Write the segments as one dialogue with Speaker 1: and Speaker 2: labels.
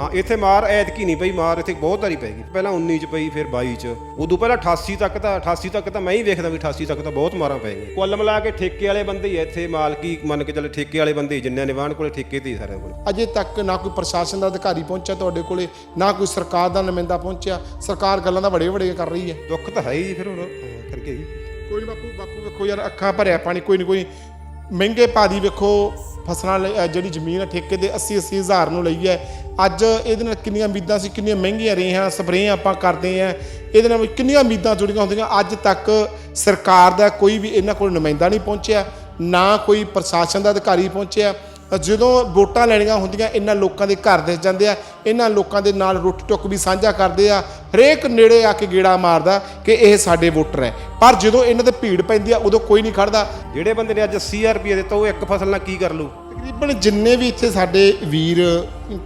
Speaker 1: ਹਾਂ ਇੱਥੇ ਮਾਰ ਐਤਕੀ ਨਹੀਂ ਪਈ ਮਾਰ ਇੱਥੇ ਬਹੁਤ ਵਾਰੀ ਪੈ ਗਈ। ਪਹਿਲਾਂ 19 ਚ ਪਈ ਫਿਰ 22 ਚ। ਉਦੋਂ ਪਹਿਲਾਂ 88 ਤੱਕ ਤਾਂ 88 ਤੱਕ ਤਾਂ ਮੈਂ ਹੀ ਵੇਖਦਾ ਵੀ 88 ਤੱਕ ਤਾਂ ਬਹੁਤ ਮਾਰਾਂ ਪੈ ਗਈਆਂ। ਕੁੱਲ ਮਿਲਾ ਕੇ ਠੇਕੇ ਵਾਲੇ ਬੰਦੇ ਹੀ ਇੱਥੇ ਮਾਲਕੀ ਮੰਨ ਕੇ ਚੱਲੇ ਠੇਕੇ ਵਾਲੇ ਬੰਦੇ ਹੀ ਜਿੰਨੇ ਨਿਵਾਨ ਕੋਲੇ ਠੇਕੇ ਤੇ ਹੀ ਸਾਰੇ ਕੋਲ।
Speaker 2: ਅਜੇ ਤੱਕ ਨਾ ਕੋਈ ਪ੍ਰਸ਼ਾਸਨ ਦਾ ਅਧਿਕਾਰੀ ਪਹੁੰਚਿਆ ਤੁਹਾਡੇ ਕੋਲੇ ਨਾ ਕੋਈ ਸਰਕਾਰ ਦਾ ਨੁਮਾਇੰਦਾ ਪਹੁੰਚਿਆ। ਸਰਕਾਰ ਗੱਲਾਂ ਦਾ ਵੱਡੇ ਵੱਡੇ ਕਰ ਰਹੀ ਹੈ।
Speaker 1: ਦੁੱਖ ਤਾਂ ਹੈ ਹੀ ਜੀ ਫਿਰ ਹੁਣ ਕਰਕੇ ਜੀ
Speaker 2: ਕੋਈ ਬਾਪੂ ਬਾਪੂ ਵੇਖੋ ਯਾਰ ਅੱਖਾਂ ਭਰਿਆ ਪਾਣੀ ਕੋਈ ਨਹੀਂ ਕੋਈ ਮਹਿੰਗੇ ਭਾਰੀ ਵੇਖੋ ਫਸਲਾਂ ਲਈ- ਅਹ ਜਿਹੜੀ ਜ਼ਮੀਨ ਹੈ ਠੇਕੇ ਦੇ 80 80 ਹਜ਼ਾਰ ਨੂੰ ਲਈ ਹੈ। ਅੱਜ ਇਹਦੇ ਨਾਲ ਕਿੰਨੀਆਂ ਉਮੀਦਾਂ ਸੀ, ਕਿੰਨੀਆਂ ਮਹਿੰਗੀਆਂ ਰਹੀਆਂ ਸਪਰੇਅ ਆਪਾਂ ਕਰਦੇ ਹਾਂ। ਇਹਦੇ ਨਾਲ ਵੀ ਕਿੰਨੀਆਂ ਉਮੀਦਾਂ ਜੁੜੀਆਂ ਹੁੰਦੀਆਂ। ਅੱਜ ਤੱਕ ਸਰਕਾਰ ਦਾ ਕੋਈ ਵੀ ਇਹਨਾਂ ਕੋਲ ਨੁਮਾਇੰਦਾ ਨਹੀਂ ਪਹੁੰਚਿਆ, ਨਾ ਕੋਈ ਪ੍ਰਸ਼ਾਸਨ ਦਾ ਅਧਿਕਾਰੀ ਪਹੁੰਚਿਆ। ਜਦੋਂ ਵੋਟਾਂ ਲੈਣੀਆਂ ਹੁੰਦੀਆਂ ਇਹਨਾਂ ਲੋਕਾਂ ਦੇ ਘਰ ਦੇ ਜਾਂਦੇ ਆ ਇਹਨਾਂ ਲੋਕਾਂ ਦੇ ਨਾਲ ਰੁੱਟ ਟੁੱਕ ਵੀ ਸਾਂਝਾ ਕਰਦੇ ਆ ਹਰੇਕ ਨੇੜੇ ਆ ਕੇ ਗੇੜਾ ਮਾਰਦਾ ਕਿ ਇਹ ਸਾਡੇ ਵੋਟਰ ਹੈ। ਪਰ ਜਦੋਂ ਇਹਨਾਂ ਤੇ ਭੀੜ ਪੈਂਦੀ ਆ ਉਦੋਂ ਕੋਈ ਨਹੀਂ ਖੜਦਾ।
Speaker 1: ਜਿਹੜੇ ਬੰਦੇ ਨੇ ਅੱਜ 80000 ਰੁਪਏ ਦਿੱਤਾ ਉਹ ਇੱਕ ਫਸਲ ਨਾਲ ਕੀ ਕਰ ਲੂ
Speaker 2: ਤਕਰੀਬਨ ਜਿੰਨੇ ਵੀ ਇੱਥੇ ਸਾਡੇ ਵੀਰ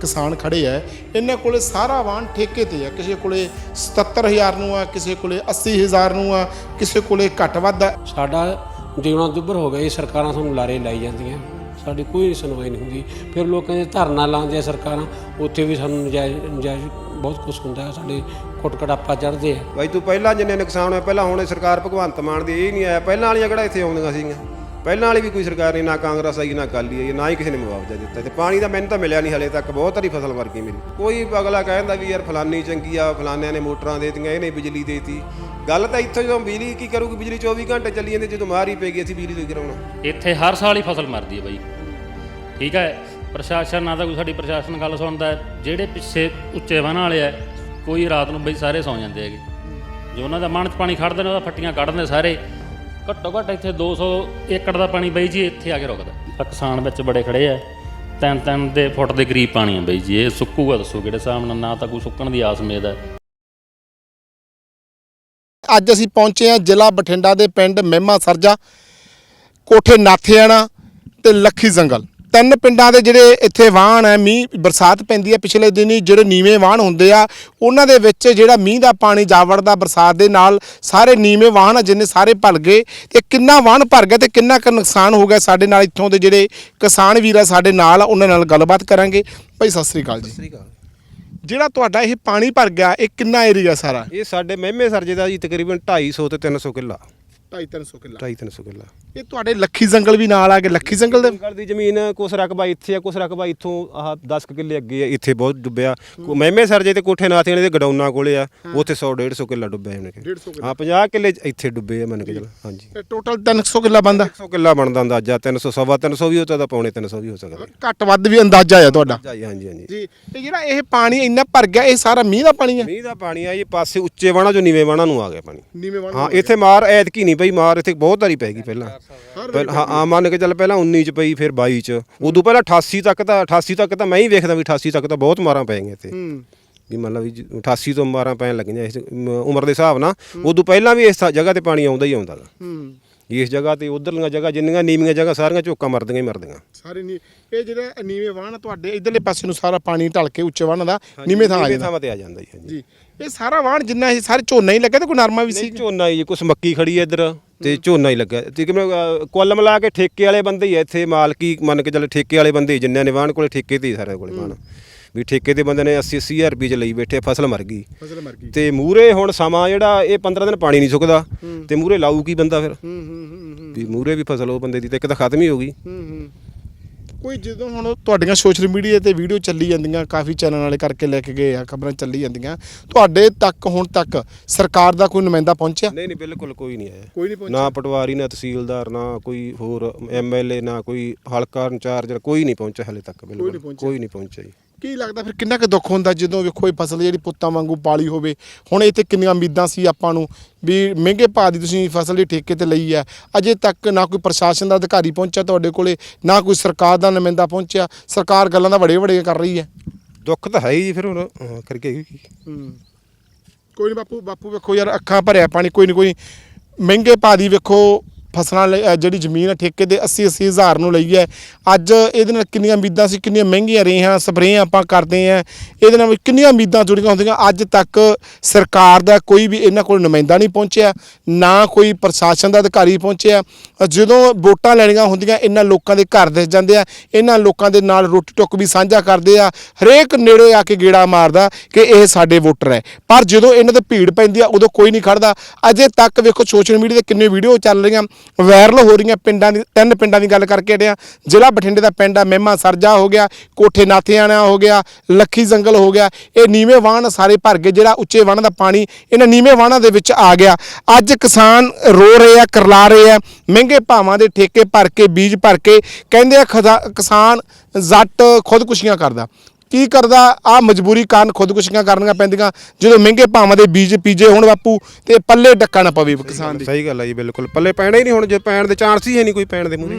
Speaker 2: ਕਿਸਾਨ ਖੜੇ ਆ ਇਹਨਾਂ ਕੋਲੇ ਸਾਰਾ ਵਾਹਨ ਠੇਕੇ ਤੇ ਆ। ਕਿਸੇ ਕੋਲੇ 77000 ਨੂੰ ਆ ਕਿਸੇ ਕੋਲੇ 80000 ਨੂੰ ਆ ਕਿਸੇ ਕੋਲੇ ਘੱਟ ਵੱਧ ਆ।
Speaker 3: ਸਾਡਾ ਜੀਵਣਾ ਦੁੱਭਰ ਹੋ ਗਿਆ ਇਹ ਸਰਕਾਰਾਂ ਸਾਨੂੰ ਲਾਰੇ ਲਾਈ ਜਾਂਦੀਆਂ। ਸਾਡੀ ਕੋਈ ਨਹੀਂ ਸੁਣਵਾਈ ਨਹੀਂ ਹੁੰਦੀ। ਫਿਰ ਲੋਕਾਂ ਦੇ ਧਰਨਾ ਲਾਉਂਦੇ ਆ ਸਰਕਾਰਾਂ, ਉੱਥੇ ਵੀ ਸਾਨੂੰ ਨਜਾਇਜ਼ ਨਜਾਇਜ਼ ਬਹੁਤ ਕੁਝ ਹੁੰਦਾ ਸਾਡੇ ਕੁੱਟ ਕਟਾਪਾ ਚੜ੍ਹਦੇ ਆ।
Speaker 1: ਬਾਈ ਤੂੰ ਪਹਿਲਾਂ ਜਿੰਨੇ ਨੁਕਸਾਨ ਹੋਇਆ ਪਹਿਲਾਂ ਹੁਣ ਇਹ ਸਰਕਾਰ ਭਗਵੰਤ ਮਾਨ ਦੀ ਇਹ ਨਹੀਂ ਆਇਆ, ਪਹਿਲਾਂ ਵਾਲੀਆਂ ਕਿਹੜਾ ਇੱਥੇ ਆਉਂਦੀਆਂ ਸੀਗੀਆਂ? ਪਹਿਲਾਂ ਵਾਲੀ ਵੀ ਕੋਈ ਸਰਕਾਰ ਨਹੀਂ ਨਾ ਕਾਂਗਰਸ ਆਈ, ਨਾ ਅਕਾਲੀ ਆਈ, ਨਾ ਹੀ ਕਿਸੇ ਨੇ ਮੁਆਵਜ਼ਾ ਦਿੱਤਾ। ਤੇ ਪਾਣੀ ਦਾ ਮੈਨੂੰ ਤਾਂ ਮਿਲਿਆ ਨਹੀਂ ਹਲੇ ਤੱਕ, ਬਹੁਤ ਸਾਰੀ ਫਸਲ ਵਰਗੀ ਮੇਰੀ ਕੋਈ ਅਗਲਾ ਕਹਿੰਦਾ ਵੀ ਯਾਰ ਫਲਾਨੀ ਚੰਗੀ ਆ, ਫਲਾਨਿਆਂ ਨੇ ਮੋਟਰਾਂ ਦੇਤੀਆਂ, ਇਹਨੇ ਬਿਜਲੀ ਦੇਤੀ। ਗੱਲ ਤਾਂ ਇੱਥੋਂ ਜਦੋਂ ਬਿਜਲੀ ਕੀ ਕਰੂਗੀ, ਬਿਜਲੀ 24 ਘੰਟੇ ਚੱਲੀ ਜਾਂਦੀ, ਜਦੋਂ ਮਾਰ ਹੀ ਪੈ ਗਈ, ਅਸੀਂ ਬਿਜਲੀ ਤੋਂ ਕਰਾਉਣਾ।
Speaker 4: ਇੱਥੇ ਹਰ ਸਾਲ ਹੀ ਫਸਲ ਮਰਦੀ ਹੈ ਬਾਈ। ਠੀਕ ਹੈ, ਪ੍ਰਸ਼ਾਸਨ ਨਾ ਤਾਂ ਕੋਈ ਸਾਡੀ ਪ੍ਰਸ਼ਾਸਨ ਗੱਲ ਸੁਣਦਾ ਹੈ। ਜਿਹੜੇ ਪਿੱਛੇ ਉੱਚੇ ਵਨਾਂ ਵਾਲੇ ਆ, ਕੋਈ ਰਾਤ ਨੂੰ ਬਈ ਸਾਰੇ ਸੌਂ ਜਾਂਦੇ ਹੈਗੇ। ਜੋ ਉਹਨਾਂ ਦਾ ਮਨ 'ਚ ਪਾਣੀ ਖੜਦੇ ਨੇ, ਉਹਦਾ ਫੱਟੀਆਂ ਕੱਢਦੇ ਸਾਰੇ। ਘੱਟੋ ਘੱਟ ਇੱਥੇ 200 ਏਕੜ ਦਾ ਪਾਣੀ ਬਈ ਜੀ, ਇੱਥੇ ਆ ਕੇ ਰੁਕਦਾ। ਆਹ ਕਿਸਾਨ ਵਿੱਚ ਬੜੇ ਖੜੇ ਆ। ਤਿੰਨ ਤਿੰਨ ਦੇ ਫੁੱਟ ਦੇ ਕਰੀਬ ਪਾਣੀ ਆ ਬਈ ਜੀ, ਇਹ ਸੁੱਕੂਗਾ ਦੱਸੋ ਕਿਹੜੇ ਹਿਸਾਬ ਨਾਲ, ਨਾ ਤਾਂ ਕੋਈ ਸੁੱਕਣ ਦੀ ਆਸ ਮੇਦ ਹੈ
Speaker 2: ਅੱਜ ਅਸੀਂ ਪਹੁੰਚੇ ਹਾਂ ਜ਼ਿਲ੍ਹਾ ਬਠਿੰਡਾ ਦੇ ਪਿੰਡ ਮਹਿਮਾ ਸਰਜਾ, ਕੋਠੇ ਨਾਥਿਆਣਾ ਤੇ ਲੱਖੀ ਜੰਗਲ। ਤਿੰਨ ਪਿੰਡਾਂ ਦੇ ਜਿਹੜੇ ਇੱਥੇ ਵਾਹਣ ਹੈ ਮੀਂਹ ਬਰਸਾਤ ਪੈਂਦੀ ਹੈ ਪਿਛਲੇ ਦਿਨੀ ਜਿਹੜੇ ਨੀਵੇਂ ਵਾਹਣ ਹੁੰਦੇ ਆ ਉਹਨਾਂ ਦੇ ਵਿੱਚ ਜਿਹੜਾ ਮੀਂਹ ਦਾ ਪਾਣੀ ਜਾ ਵੜਦਾ ਬਰਸਾਤ ਦੇ ਨਾਲ ਸਾਰੇ ਨੀਵੇਂ ਵਾਹਣ ਜਿੰਨੇ ਸਾਰੇ ਭਲ ਗਏ ਤੇ ਕਿੰਨਾ ਵਾਹਣ ਭਰ ਗਿਆ ਤੇ ਕਿੰਨਾ ਕੁ ਨੁਕਸਾਨ ਹੋ ਗਿਆ ਸਾਡੇ ਨਾਲ ਇੱਥੋਂ ਦੇ ਜਿਹੜੇ ਕਿਸਾਨ ਵੀਰ ਆ ਸਾਡੇ ਨਾਲ ਉਹਨਾਂ ਨਾਲ ਗੱਲਬਾਤ ਕਰਾਂਗੇ। ਭਾਈ ਸਤਿ ਸ੍ਰੀ ਅਕਾਲ ਜੀ। ਜਿਹੜਾ ਤੁਹਾਡਾ ਇਹ ਪਾਣੀ ਭਰ ਗਿਆ ਇਹ ਕਿੰਨਾ ਏਰੀਆ ਸਾਰਾ?
Speaker 1: ਇਹ ਸਾਡੇ ਮਹਿਮੇ ਸਰਜੇ ਦਾ ਜੀ ਤਕਰੀਬਨ 250 ਤੇ 300 ਕਿੱਲਾ।
Speaker 2: 2.5 ਕਿੱਲਾ।
Speaker 1: 2.5 300 ਕਿੱਲਾ।
Speaker 2: ਇਹ ਤੁਹਾਡੇ ਲੱਖੀ ਜੰਗਲ ਵੀ ਨਾਲ ਆ ਕੇ ਲੱਖੀ ਜੰਗਲ ਦੇ
Speaker 1: ਜੰਗਲ ਦੀ ਜ਼ਮੀਨ ਕੁਛ ਰਕਬਾ ਇੱਥੇ ਆ ਕੁਛ ਰਕਬਾ ਇੱਥੋਂ ਆਹ 10 ਕੁ ਕਿੱਲੇ ਅੱਗੇ ਆ ਇੱਥੇ ਬਹੁਤ ਡੁੱਬਿਆ। ਕੋ- ਮਹਿਮੇ ਸਰਜੇ ਤੇ ਕੋਠੇ ਨਾਥੀਆਂ ਦੇ ਗਡਾਉਣਾ ਕੋਲੇ ਆ ਉੱਥੇ 100 150 ਕਿੱਲਾ ਡੁੱਬਿਆ
Speaker 2: 150
Speaker 1: ਹਾਂ 50 ਕਿੱਲੇ ਇੱਥੇ ਡੁੱਬੇ ਆ ਮੰਨ ਕੇ ਚੱਲ ਹਾਂਜੀ।
Speaker 2: ਟੋਟਲ 300 ਕਿੱਲਾ ਬੰਦਾ
Speaker 1: 100 ਕਿੱਲਾ ਬਣਦਾ ਅੰਦਾਜ਼ਾ 300 ਸਵਾ 300 ਵੀ ਹੋ ਸਕਦਾ ਪੌਣੇ 300 ਵੀ ਹੋ ਸਕਦਾ।
Speaker 2: ਘੱਟ ਵੱਧ ਵੀ ਅੰਦਾਜ਼ਾ ਆ ਤੁਹਾਡਾ।
Speaker 1: ਹਾਂਜੀ ਹਾਂਜੀ ਹਾਂਜੀ।
Speaker 2: ਜੀ ਤੇ ਜਿਹੜਾ ਇਹ ਪਾਣੀ ਇੰਨਾ ਭਰ ਗਿਆ ਇਹ ਸਾਰਾ ਮੀਂਹ ਦਾ ਪਾਣੀ ਆ?
Speaker 1: ਮੀਂਹ ਦਾ ਪਾਣੀ ਆ ਜੀ ਪਾਸੇ ਉੱਚੇ ਵਾਣਾ ਜੋ ਨੀਵੇਂ ਵਾਣਾ ਨੂੰ ਆ ਗਿਆ ਪਾਣੀ।
Speaker 2: ਨੀਵੇਂ
Speaker 1: ਹਾਂ ਇੱਥੇ ਮਾਰ ਐਤਕੀ ਨਹੀਂ ਪਈ ਮਾਰ ਇੱਥੇ ਬਹੁਤ ਵਾਰੀ ਪੈ ਗਈ ਪਹਿਲਾਂ। ਪਹਿਲਾਂ- ਹਾਂ ਮੰਨ ਕੇ ਚੱਲ ਪਹਿਲਾਂ 19 ਚ ਪਈ ਫਿਰ 22 ਚ। ਉਦੋਂ ਪਹਿਲਾਂ 88 ਤੱਕ ਤਾਂ 88 ਤੱਕ ਤਾਂ ਮੈਂ ਹੀ ਵੇਖਦਾ ਵੀ 88 ਤੱਕ ਤਾਂ ਬਹੁਤ ਮਾਰਾਂ ਪੈ ਗਈਆਂ ਇੱਥੇ। ਵੀ ਮੰਨ ਲਾ ਵੀ ਜ- 88 ਤੋਂ ਮਾਰਾਂ ਪੈਣ ਲੱਗੀਆਂ ਇਸ ਉਮਰ ਦੇ ਹਿਸਾਬ ਨਾਲ। ਉਦੋਂ ਪਹਿਲਾਂ ਵੀ ਇਸ ਜਗ੍ਹਾ ਤੇ ਪਾਣੀ ਆਉਂਦਾ ਹੀ ਆਉਂਦਾ
Speaker 2: ਹੂੰ।
Speaker 1: ਇਸ ਜਗ੍ਹਾ ਤੇ ਉਧਰਲੀਆਂ ਜਗ੍ਹਾ ਜਿੰਨੀਆਂ ਨੀਵੀਆਂ ਜਗ੍ਹਾ ਸਾਰੀਆਂ ਝੋਕਾਂ ਮਰਦੀਆਂ ਹੀ ਮਰਦੀਆਂ।
Speaker 2: ਸਾਰੇ ਨੀ ਇਹ ਜਿਹੜਾ ਨੀਵੇਂ ਵਾਹਣ ਤੁਹਾਡੇ ਇਧਰਲੇ ਪਾਸੇ ਨੂੰ ਸਾਰਾ ਪਾਣੀ ਢਲ ਕੇ ਉੱਚੇ ਵਾਹਣ ਦਾ ਨੀਵੇਂ ਥਾਂ ਆ
Speaker 1: ਨੀਵੇਂ
Speaker 2: ਜਾਂਦਾ।
Speaker 1: ਥਾਵਾਂ ਤੇ ਆ ਜਾਂਦਾ ਜੀ ਹਾਂਜੀ।
Speaker 2: ਜੀ ਇਹ ਸਾਰਾ ਵਾਹਣ ਜਿੰਨਾ ਇਹ ਸਾਰੇ ਝੋਨਾ ਹੀ ਲੱਗਾ ਤੇ ਕੋਈ ਨਰਮਾ ਵੀ ਸੀ?
Speaker 1: ਨਹੀਂ ਝੋਨਾ ਹੀ ਕੁਛ ਮੱਕੀ ਖੜੀ ਹੈ ਇੱਧਰ ਤੇ ਝੋਨਾ ਹੀ ਲੱਗਾ। ਤੇ ਕਿਵੇਂ ਅਹ, ਕੁੱਲ ਮਿਲਾ ਕੇ ਠੇਕੇ ਵਾਲੇ ਬੰਦੇ ਹੀ ਆ ਇੱਥੇ ਮਾਲਕੀ ਮੰਨ ਕੇ ਚੱਲੇ ਠੇਕੇ ਵਾਲੇ ਬੰਦੇ ਹੀ ਜਿੰਨਿਆਂ ਨੇ ਵਾਹਣ ਕੋਲੇ ਠੇਕੇ ਤੇ ਹੀ ਸਾਰੇ ਕੋਲੇ ਵਾਹਣ ਵੀ ਠੇਕੇ ਦੇ ਬੰਦੇ ਨੇ 80 80000 ਰੁਪਏ ਚ ਲਈ ਬੈਠੇ ਫਸਲ ਮਰ ਗਈ।
Speaker 2: ਫਸਲ ਮਰ ਗਈ।
Speaker 1: ਤੇ ਮੂਰੇ ਹੁਣ ਸਮਾਂ ਜਿਹੜਾ ਇਹ 15 ਦਿਨ ਪਾਣੀ ਨਹੀਂ ਸੁੱਕਦਾ। ਤੇ ਮੂਰੇ ਲਾਊ ਕੀ ਬੰਦਾ ਫਿਰ?
Speaker 2: ਹੂੰ ਹੂੰ ਹੂੰ
Speaker 1: ਵੀ ਮੂਰੇ ਵੀ ਫਸਲ ਉਹ ਬੰਦੇ ਦੀ ਤੇ ਇੱਕ ਤਾਂ ਖਤਮ ਹੀ ਹੋ ਗਈ।
Speaker 2: ਕੋਈ ਜਦੋਂ ਹੁਣ ਤੁਹਾਡੀਆਂ ਸੋਸ਼ਲ ਮੀਡੀਆ ਤੇ ਵੀਡੀਓ ਚੱਲੀ ਜਾਂਦੀਆਂ ਕਾਫੀ ਚੈਨਲ ਵਾਲੇ ਕਰਕੇ ਲੈ ਕੇ ਗਏ ਆ ਖਬਰਾਂ ਚੱਲੀ ਜਾਂਦੀਆਂ ਤੁਹਾਡੇ ਤੱਕ ਹੁਣ ਤੱਕ ਸਰਕਾਰ ਦਾ ਕੋਈ ਨੁਮਾਇੰਦਾ ਪਹੁੰਚਿਆ?
Speaker 1: ਨਹੀਂ ਨਹੀਂ ਬਿਲਕੁਲ ਕੋਈ ਨਹੀਂ ਆਇਆ।
Speaker 2: ਕੋਈ ਨਹੀਂ ਪਹੁੰਚਿਆ?
Speaker 1: ਨਾ ਪਟਵਾਰੀ ਨਾ ਤਹਿਸੀਲਦਾਰ ਨਾ ਕੋਈ ਹੋਰ ਐਮਐਲਏ ਨਾ ਕੋਈ ਹਲਕਾ ਇੰਚਾਰਜ ਕੋਈ ਨਹੀਂ ਪਹੁੰਚਿਆ ਹਲੇ ਤੱਕ ਬਿਲਕੁਲ। ਕੋਈ ਨਹੀਂ ਪਹੁੰਚਿਆ ਜੀ।
Speaker 2: ਕੀ ਲੱਗਦਾ ਫਿਰ ਕਿੰਨਾ ਕੁ ਦੁੱਖ ਹੁੰਦਾ ਜਦੋਂ ਵੇਖੋ ਇਹ ਫਸਲ ਜਿਹੜੀ ਪੁੱਤਾਂ ਵਾਂਗੂ ਪਾਲੀ ਹੋਵੇ? ਹੁਣ ਇਹ ਤੇ ਕਿੰਨੀਆਂ ਉਮੀਦਾਂ ਸੀ ਆਪਾਂ ਨੂੰ ਵੀ ਮਹਿੰਗੇ ਭਾਅ ਦੀ ਤੁਸੀਂ ਫਸਲ ਦੀ ਠੇਕੇ ਤੇ ਲਈ ਹੈ ਅਜੇ ਤੱਕ ਨਾ ਕੋਈ ਪ੍ਰਸ਼ਾਸਨ ਦਾ ਅਧਿਕਾਰੀ ਪਹੁੰਚਿਆ ਤੁਹਾਡੇ ਕੋਲੇ ਨਾ ਕੋਈ ਸਰਕਾਰ ਦਾ ਨੁਮਾਇੰਦਾ ਪਹੁੰਚਿਆ। ਸਰਕਾਰ ਗੱਲਾਂ ਦਾ ਵੱਡੇ ਵੱਡੇ ਕਰ ਰਹੀ ਹੈ।
Speaker 1: ਦੁੱਖ ਤਾਂ ਹੈ ਹੀ ਜੀ ਫਿਰ ਹੁਣ ਕਰਕੇ ਕੀ
Speaker 2: ਕੋਈ ਨਹੀਂ ਬਾਪੂ ਬਾਪੂ ਵੇਖੋ ਯਾਰ ਅੱਖਾਂ ਭਰਿਆ ਪਾਣੀ ਕੋਈ ਨਹੀਂ ਕੋਈ ਮਹਿੰਗੇ ਭਾਅ ਦੀ ਵੇਖੋ ਫਸਲਾਂ ਲਈ- ਅ, ਜਿਹੜੀ ਜ਼ਮੀਨ ਹੈ ਠੇਕੇ ਦੇ 80 80 ਹਜ਼ਾਰ ਨੂੰ ਲਈ ਹੈ। ਅੱਜ ਇਹਦੇ ਨਾਲ ਕਿੰਨੀਆਂ ਉਮੀਦਾਂ ਸੀ ਕਿੰਨੀਆਂ ਮਹਿੰਗੀਆਂ ਰਹੀਆਂ ਸਪਰੇਅ ਆਪਾਂ ਕਰਦੇ ਆ ਇਹਦੇ ਨਾਲ ਵੀ ਕਿੰਨੀਆਂ ਉਮੀਦਾਂ ਜੁੜੀਆਂ ਹੁੰਦੀਆਂ। ਅੱਜ ਤੱਕ ਸਰਕਾਰ ਦਾ ਕੋਈ ਵੀ ਇਹਨਾਂ ਕੋਲ ਨੁਮਾਇੰਦਾ ਨਹੀਂ ਪਹੁੰਚਿਆ ਨਾ ਕੋਈ ਪ੍ਰਸ਼ਾਸਨ ਦਾ ਅਧਿਕਾਰੀ ਪਹੁੰਚਿਆ। ਅ, ਜਦੋਂ ਵੋਟਾਂ ਲੈਣੀਆਂ ਹੁੰਦੀਆਂ ਇਹਨਾਂ ਲੋਕਾਂ ਦੇ ਘਰ ਦਿਸ ਜਾਂਦੇ ਆ। ਇਹਨਾਂ ਲੋਕਾਂ ਦੇ ਨਾਲ ਰੋਟੀ ਟੁੱਕ ਵੀ ਸਾਂਝਾ ਕਰਦੇ ਆ। ਹਰੇਕ ਨੇੜੇ ਆ ਕੇ ਗੇੜਾ ਮਾਰਦਾ ਕਿ ਇਹ ਸਾਡੇ ਵੋਟਰ ਹੈ। ਪਰ ਜਦੋਂ ਇਹਨਾਂ ਤੇ ਭੀੜ ਪੈਂਦੀ ਆ ਉਦੋਂ ਕੋਈ ਨਹੀਂ ਖੜਦਾ। ਅਜੇ ਤੱਕ ਵੇਖੋ ਸੋਸ਼ਲ ਮੀਡੀਆ ਤੇ ਕਿੰਨੇ ਵੀਡੀਓ ਚੱਲ ਰਹੀਆਂ। ਵਾਇਰਲ ਹੋ ਰਹੀਆਂ ਪਿੰਡਾਂ ਦੀ ਤਿੰਨ ਪਿੰਡਾਂ ਦੀ ਗੱਲ ਕਰਕੇ ਹਟਿਆ ਜ਼ਿਲ੍ਹਾ ਬਠਿੰਡੇ ਦਾ ਪਿੰਡ ਆ, ਮਹਿਮਾ ਸਰਜਾ ਹੋ ਗਿਆ, ਕੋਠੇ ਨਾਥਿਆਣਾ ਹੋ ਗਿਆ, ਲੱਖੀ ਜੰਗਲ ਹੋ ਗਿਆ, ਇਹ ਨੀਵੇਂ ਵਾਹਣ ਸਾਰੇ ਭਰ ਗਏ, ਜਿਹੜਾ ਉੱਚੇ ਵਾਹਣ ਦਾ ਪਾਣੀ ਇਹਨਾਂ ਨੀਵੇਂ ਵਾਹਣਾਂ ਦੇ ਵਿੱਚ ਆ ਗਿਆ। ਅੱਜ ਕਿਸਾਨ ਰੋ ਰਹੇ ਆ, ਕਰਲਾ ਰਹੇ ਆ, ਮਹਿੰਗੇ ਭਾਵਾਂ ਦੇ ਠੇਕੇ ਭਰ ਕੇ, ਬੀਜ ਭਰ ਕੇ, ਕਹਿੰਦੇ ਆ ਖਦਾ- ਕਿਸਾਨ ਜੱਟ ਖੁਦਕੁਸ਼ੀਆਂ ਕਰਦਾ। ਕੀ ਕਰਦਾ? ਆ ਮਜਬੂਰੀ ਕਾਰਨ ਖੁਦਕੁਸ਼ੀਆਂ ਕਰਨੀਆਂ ਪੈਂਦੀਆਂ। ਜਦੋਂ ਮਹਿੰਗੇ ਭਾਵਾਂ ਦੇ ਬੀਜ ਪੀਜੇ ਹੁਣ ਬਾਪੂ ਤੇ ਪੱਲੇ ਡੱਕਾ ਨਾ ਪਵੇ ਕਿਸਾਨ ਦੀ।
Speaker 1: ਸਹੀ ਗੱਲ ਹੈ ਜੀ ਬਿਲਕੁਲ। ਪੱਲੇ ਪੈਣਾ ਹੀ ਨਹੀਂ ਹੁਣ ਜੇ ਪੈਣ ਦੇ ਚਾਂਸ ਹੀ ਹੈ ਨਹੀਂ ਕੋਈ ਪੈਣ ਦੇ ਮੂਰੇ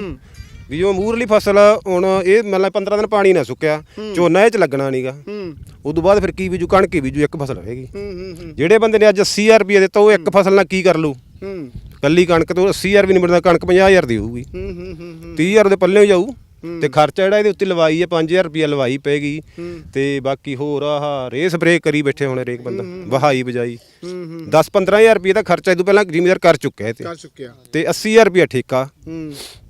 Speaker 1: ਵੀ ਉਹ ਮੂਰਲੀ ਫਸਲ ਹੁਣ ਇਹ ਮਤਲਬ 15 ਦਿਨ ਪਾਣੀ ਨਾ ਸੁੱਕਿਆ ਝੋਨਾ ਇਹ ਚ ਲੱਗਣਾ ਨਹੀਂਗਾ ਉਦੋਂ ਬਾਅਦ ਫਿਰ ਕੀ ਬੀਜੂ? ਕਣਕ ਹੀ ਬੀਜੂ ਇੱਕ ਫਸਲ ਰਹੇਗੀ। ਜਿਹੜੇ ਬੰਦੇ ਨੇ ਅੱਜ 80000 ਰੁਪਏ ਦਿੱਤਾ ਉਹ ਇੱਕ ਫਸਲ ਨਾਲ ਕੀ ਕਰ ਲੂ ਕੱਲੀ ਕਣਕ ਤੋਂ 80000 ਵੀ ਨਹੀਂ ਮਿਲਦਾ ਕਣਕ 50000 ਦੀ ਹੋਊਗੀ। 30000 ਦੇ ਪੱਲੇ ਜਾਊ। ਤੇ ਖਰਚਾ ਜਿਹੜਾ ਇਹਦੇ ਉੱਤੇ ਲਵਾਈ ਹੈ 5000 ਰੁਪਏ ਲਵਾਈ ਪੈਗੀ ਤੇ ਬਾਕੀ ਹੋਰ ਆਹ ਰੇ ਸਪਰੇ ਕਰੀ ਬੈਠੇ ਹੁਣ ਹਰੇਕ ਬੰਦਾ ਵਹਾਈ ਬਜਾਈ 10 15000 ਰੁਪਏ ਦਾ ਖਰਚਾ ਇਹ ਤੋਂ ਪਹਿਲਾਂ ਜ਼ਿਮੀਦਾਰ ਕਰ ਚੁੱਕਿਆ ਇਹ ਤੇ।
Speaker 2: ਚੁੱਕਿਆ।
Speaker 1: ਤੇ 80000 ਰੁਪਏ ਠੇਕਾ।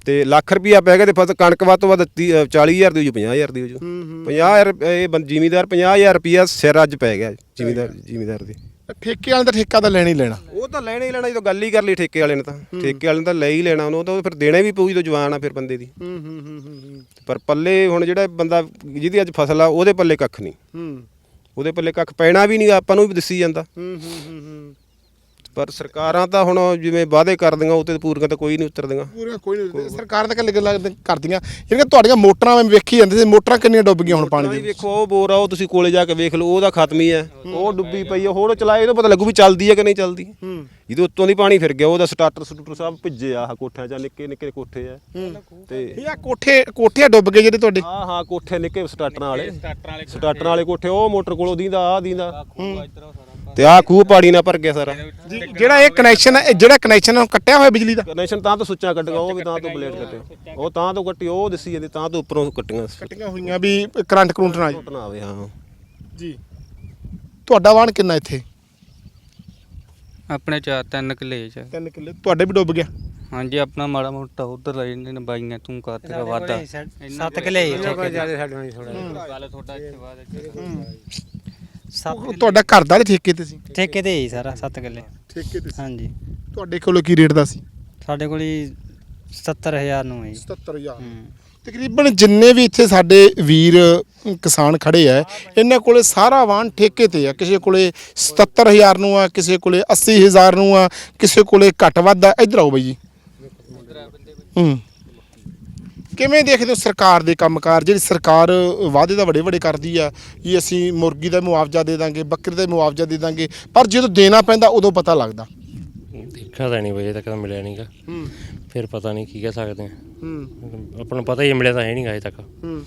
Speaker 1: ਤੇ ਲੱਖ ਰੁਪਿਆ ਪੈ ਗਿਆ ਤੇ ਫਸਲ ਕਣਕ ਵੱਧ ਤੋਂ ਵੱਧ 40000 ਦੀ ਹੋ ਜੂ 50000 ਦੀ ਹੋ ਜੂ 50000 ਇਹ ਜ਼ਿਮੀਦਾਰ 50000 ਰੁਪਿਆ ਸਿਰ ਅੱਜ ਪੈ ਗਿਆ ਜ਼ਿਮੀਦਾਰ ਜ਼ਿਮੀਦਾਰ ਦੇ।
Speaker 2: ਠੇਕੇ ਵਾਲੇ ਦਾ ਠੇਕਾ ਤਾਂ ਲੈਣਾ ਹੀ ਲੈਣਾ।
Speaker 1: ਉਹ ਤਾਂ ਲੈਣਾ ਹੀ ਲੈਣਾ ਜਦੋਂ ਗੱਲ ਹੀ ਕਰ ਲਈ ਠੇਕੇ ਵਾਲੇ ਨੇ ਤਾਂ। ਠੇਕੇ ਵਾਲੇ ਨੇ ਤਾਂ ਲੈ ਹੀ ਲੈਣਾ ਉਹਨੂੰ ਉਹ ਤਾਂ ਫਿਰ ਦੇਣਾ ਵੀ ਪਊ ਜਦੋਂ ਜਵਾਨ ਆ ਫਿਰ ਬੰਦੇ ਦੀ। ਪਰ ਪੱਲੇ ਹੁਣ ਜਿਹੜਾ ਬੰਦਾ ਜਿਹਦੀ ਅੱਜ ਫਸਲ ਆ ਉਹਦੇ ਪੱਲੇ ਕੱਖ ਨਹੀਂ। ਉਹਦੇ ਪੱਲੇ ਕੱਖ ਪੈਣਾ ਵੀ ਨਹੀਂ ਆਪਾਂ ਨੂੰ ਵੀ ਦੱਸੀ ਜਾਂਦਾ। ਪਰ ਸਰਕਾਰਾਂ ਤਾਂ ਹੁਣ ਜਿਵੇਂ ਵਾਅਦੇ ਕਰਦੀਆਂ ਉਹ ਤੇ ਪੂਰੀਆਂ ਤਾਂ ਕੋਈ ਨਹੀਂ ਉਤਰਦੀਆਂ।
Speaker 2: ਪੂਰੀਆਂ ਕੋਈ ਨਹੀਂ ਸਰਕਾਰ ਤਾਂ ਕੱਲੇ ਗੱਲਾਂ ਕਰਦੀਆਂ। ਜਿਹੜੀਆਂ ਤੁਹਾਡੀਆਂ ਮੋਟਰਾਂ ਮੈਂ ਵੇਖੀ ਜਾਂਦੇ ਸੀ ਮੋਟਰਾਂ ਕਿੰਨੀਆਂ ਡੁੱਬ ਗਈਆਂ ਹੁਣ ਪਾਣੀ ਦੇ
Speaker 1: ਵੇਖੋ ਉਹ ਬੋਰ ਆ ਉਹ ਤੁਸੀਂ ਕੋਲੇ ਜਾ ਕੇ ਵੇਖ ਲਓ ਉਹਦਾ ਖਤਮ ਹੀ ਹੈ। ਉਹ ਡੁੱਬੀ ਪਈ ਹੈ ਹੋਰ ਚਲਾਏ ਇਹਨੂੰ ਪਤਾ ਲੱਗੂ ਵੀ ਚੱਲਦੀ ਹੈ ਕਿ ਨਹੀਂ ਚੱਲਦੀ। ਇਹਦੇ ਉੱਤੋਂ ਦੀ ਪਾਣੀ ਫਿਰ ਗਿਆ ਉਹਦਾ ਸਟਾਰਟਰ ਸਟੂਟਰ ਸਭ ਭਿੱਜੇ ਆ ਆਹ ਕੋਠਿਆਂ 'ਚ ਨਿੱਕੇ ਨਿੱਕੇ ਕੋਠੇ ਆ। ਤੇ
Speaker 2: ਇਹ ਆ ਕੋਠੇ ਕੋਠੇ ਡੁੱਬ ਗਏ ਜਿਹੜੇ ਤੁਹਾਡੇ।
Speaker 1: ਹਾਂ ਹਾਂ ਕੋਠੇ ਨਿੱਕੇ ਸਟਾਰਟਰਾਂ ਵਾਲੇ। ਸਟਾਰਟਰਾਂ ਵਾਲੇ ਕੋਠੇ ਉਹ ਮੋਟਰ ਕੋਲੋਂ ਦੀਂਦਾ ਆ ਦੀਂਦਾ। ਤੇ ਆਹ ਖੂਹ ਪਾਣੀ ਨਾਲ ਭਰ ਗਿਆ ਸਾਰਾ।
Speaker 2: ਜਿਹੜਾ ਇਹ ਕਨੈਕਸ਼ਨ ਹੈ ਜਿਹੜਾ ਕਨੈਕਸ਼ਨ ਕੱਟਿਆ ਹੋਇਆ ਬਿਜਲੀ ਦਾ?
Speaker 1: ਕਨੈਕਸ਼ਨ ਤਾਂ ਤੋਂ ਸੁੱਚਾ ਕੱਟੀਆਂ ਉਹ ਵੀ ਤਾਂ ਤੋਂ ਬਲੇਡ ਕੱਟੇ ਉਹ ਤਾਂ ਤੋਂ ਕੱਟੀ ਉਹ ਦਿਸੀ ਜਾਂਦੀ ਤਾਂ ਤੋਂ ਉੱਪਰੋਂ ਕੱਟੀਆਂ।
Speaker 2: ਕੱਟੀਆਂ ਹੋਈਆਂ ਵੀ ਕਰੰਟ ਕਰੰਟ ਨਾ
Speaker 1: ਟੁੱਟ ਨਾ ਆਵੇ ਹਾਂ।
Speaker 2: ਜੀ। ਤੁਹਾਡਾ ਵਾਹਣ ਕਿੰਨਾ ਇੱਥੇ?
Speaker 5: ਆਪਣੇ ਚਾਰ ਤਿੰਨ ਕਿੱਲੇ ਚ।
Speaker 2: 3 ਕਿੱਲੇ। ਤੁਹਾਡੇ ਵੀ ਡੁੱਬ ਗਿਆ?
Speaker 5: ਹਾਂਜੀ ਆਪਣਾ ਮਾੜਾ ਮੋਟਾ ਉਧਰ ਲੈ ਜਾਂਦੇ ਨੇ ਬਾਈਆਂ ਤੂੰ ਕਰ ਤੇਰਾ ਵਾਦਾ
Speaker 6: ਸੱਤ ਕਿਲੇ
Speaker 5: ਗੱਲ ਤੁਹਾਡਾ ਇੱਥੇ
Speaker 6: ਸੱਤ
Speaker 2: ਤੁਹਾਡਾ ਘਰ ਦਾ ਤੇ ਠੇਕੇ ਤੇ ਸੀ?
Speaker 6: ਠੇਕੇ ਤੇ ਹੀ ਸਾਰਾ 7 ਕਿਲੇ।
Speaker 2: ਠੇਕੇ ਤੇ
Speaker 6: ਹਾਂਜੀ।
Speaker 2: ਤੁਹਾਡੇ ਕੋਲੋਂ ਕੀ ਰੇਟ ਦਾ ਸੀ?
Speaker 6: ਸਾਡੇ ਕੋਲ ਹੀ 77000 ਨੂੰ ਹੈ ਜੀ।
Speaker 2: 77000
Speaker 6: ਹੂੰ।
Speaker 2: ਤਕਰੀਬਨ ਜਿੰਨੇ ਵੀ ਇੱਥੇ ਸਾਡੇ ਵੀਰ ਕਿਸਾਨ ਖੜੇ ਆ ਇਹਨਾਂ ਕੋਲੇ ਸਾਰਾ ਵਾਹਨ ਠੇਕੇ ਤੇ ਆ। ਕਿਸੇ ਕੋਲੇ 77000 ਨੂੰ ਆ ਕਿਸੇ ਕੋਲੇ 80000 ਨੂੰ ਆ ਕਿਸੇ ਕੋਲੇ ਘੱਟ ਵੱਧ ਆ। ਇੱਧਰ ਆਓ ਬਾਈ ਜੀ। ਹੂੰ। ਕਿਵੇਂ ਦੇਖਦੇ ਹੋ ਸਰਕਾਰ ਦੇ ਕੰਮਕਾਰ? ਜਿਹੜੀ ਸਰਕਾਰ ਵਾਅਦੇ ਤਾਂ ਵੱਡੇ ਵੱਡੇ ਕਰਦੀ ਆ ਵੀ ਅਸੀਂ ਮੁਰਗੀ ਦਾ ਮੁਆਵਜ਼ਾ ਦੇ ਦਾਂਗੇ ਬੱਕਰੀ ਦਾ ਮੁਆਵਜ਼ਾ ਦੇ ਦਾਂਗੇ ਪਰ ਜਦੋਂ ਦੇਣਾ ਪੈਂਦਾ ਉਦੋਂ ਪਤਾ ਲੱਗਦਾ।
Speaker 7: ਦੇਖਿਆ ਤਾਂ ਨਹੀਂ ਬਈ ਤੱਕ ਤਾਂ ਮਿਲਿਆ ਨਹੀਂਗਾ
Speaker 2: ਹੂੰ।
Speaker 7: ਫਿਰ ਪਤਾ ਨਹੀਂ ਕੀ ਕਹਿ ਸਕਦੇ ਆ।
Speaker 2: ਹੂੰ।
Speaker 7: ਆਪਾਂ ਨੂੰ ਪਤਾ ਹੀ ਮਿਲਿਆ ਤਾਂ ਹੈ ਨਹੀਂਗਾ ਅਜੇ ਤੱਕ।
Speaker 2: ਹੂੰ।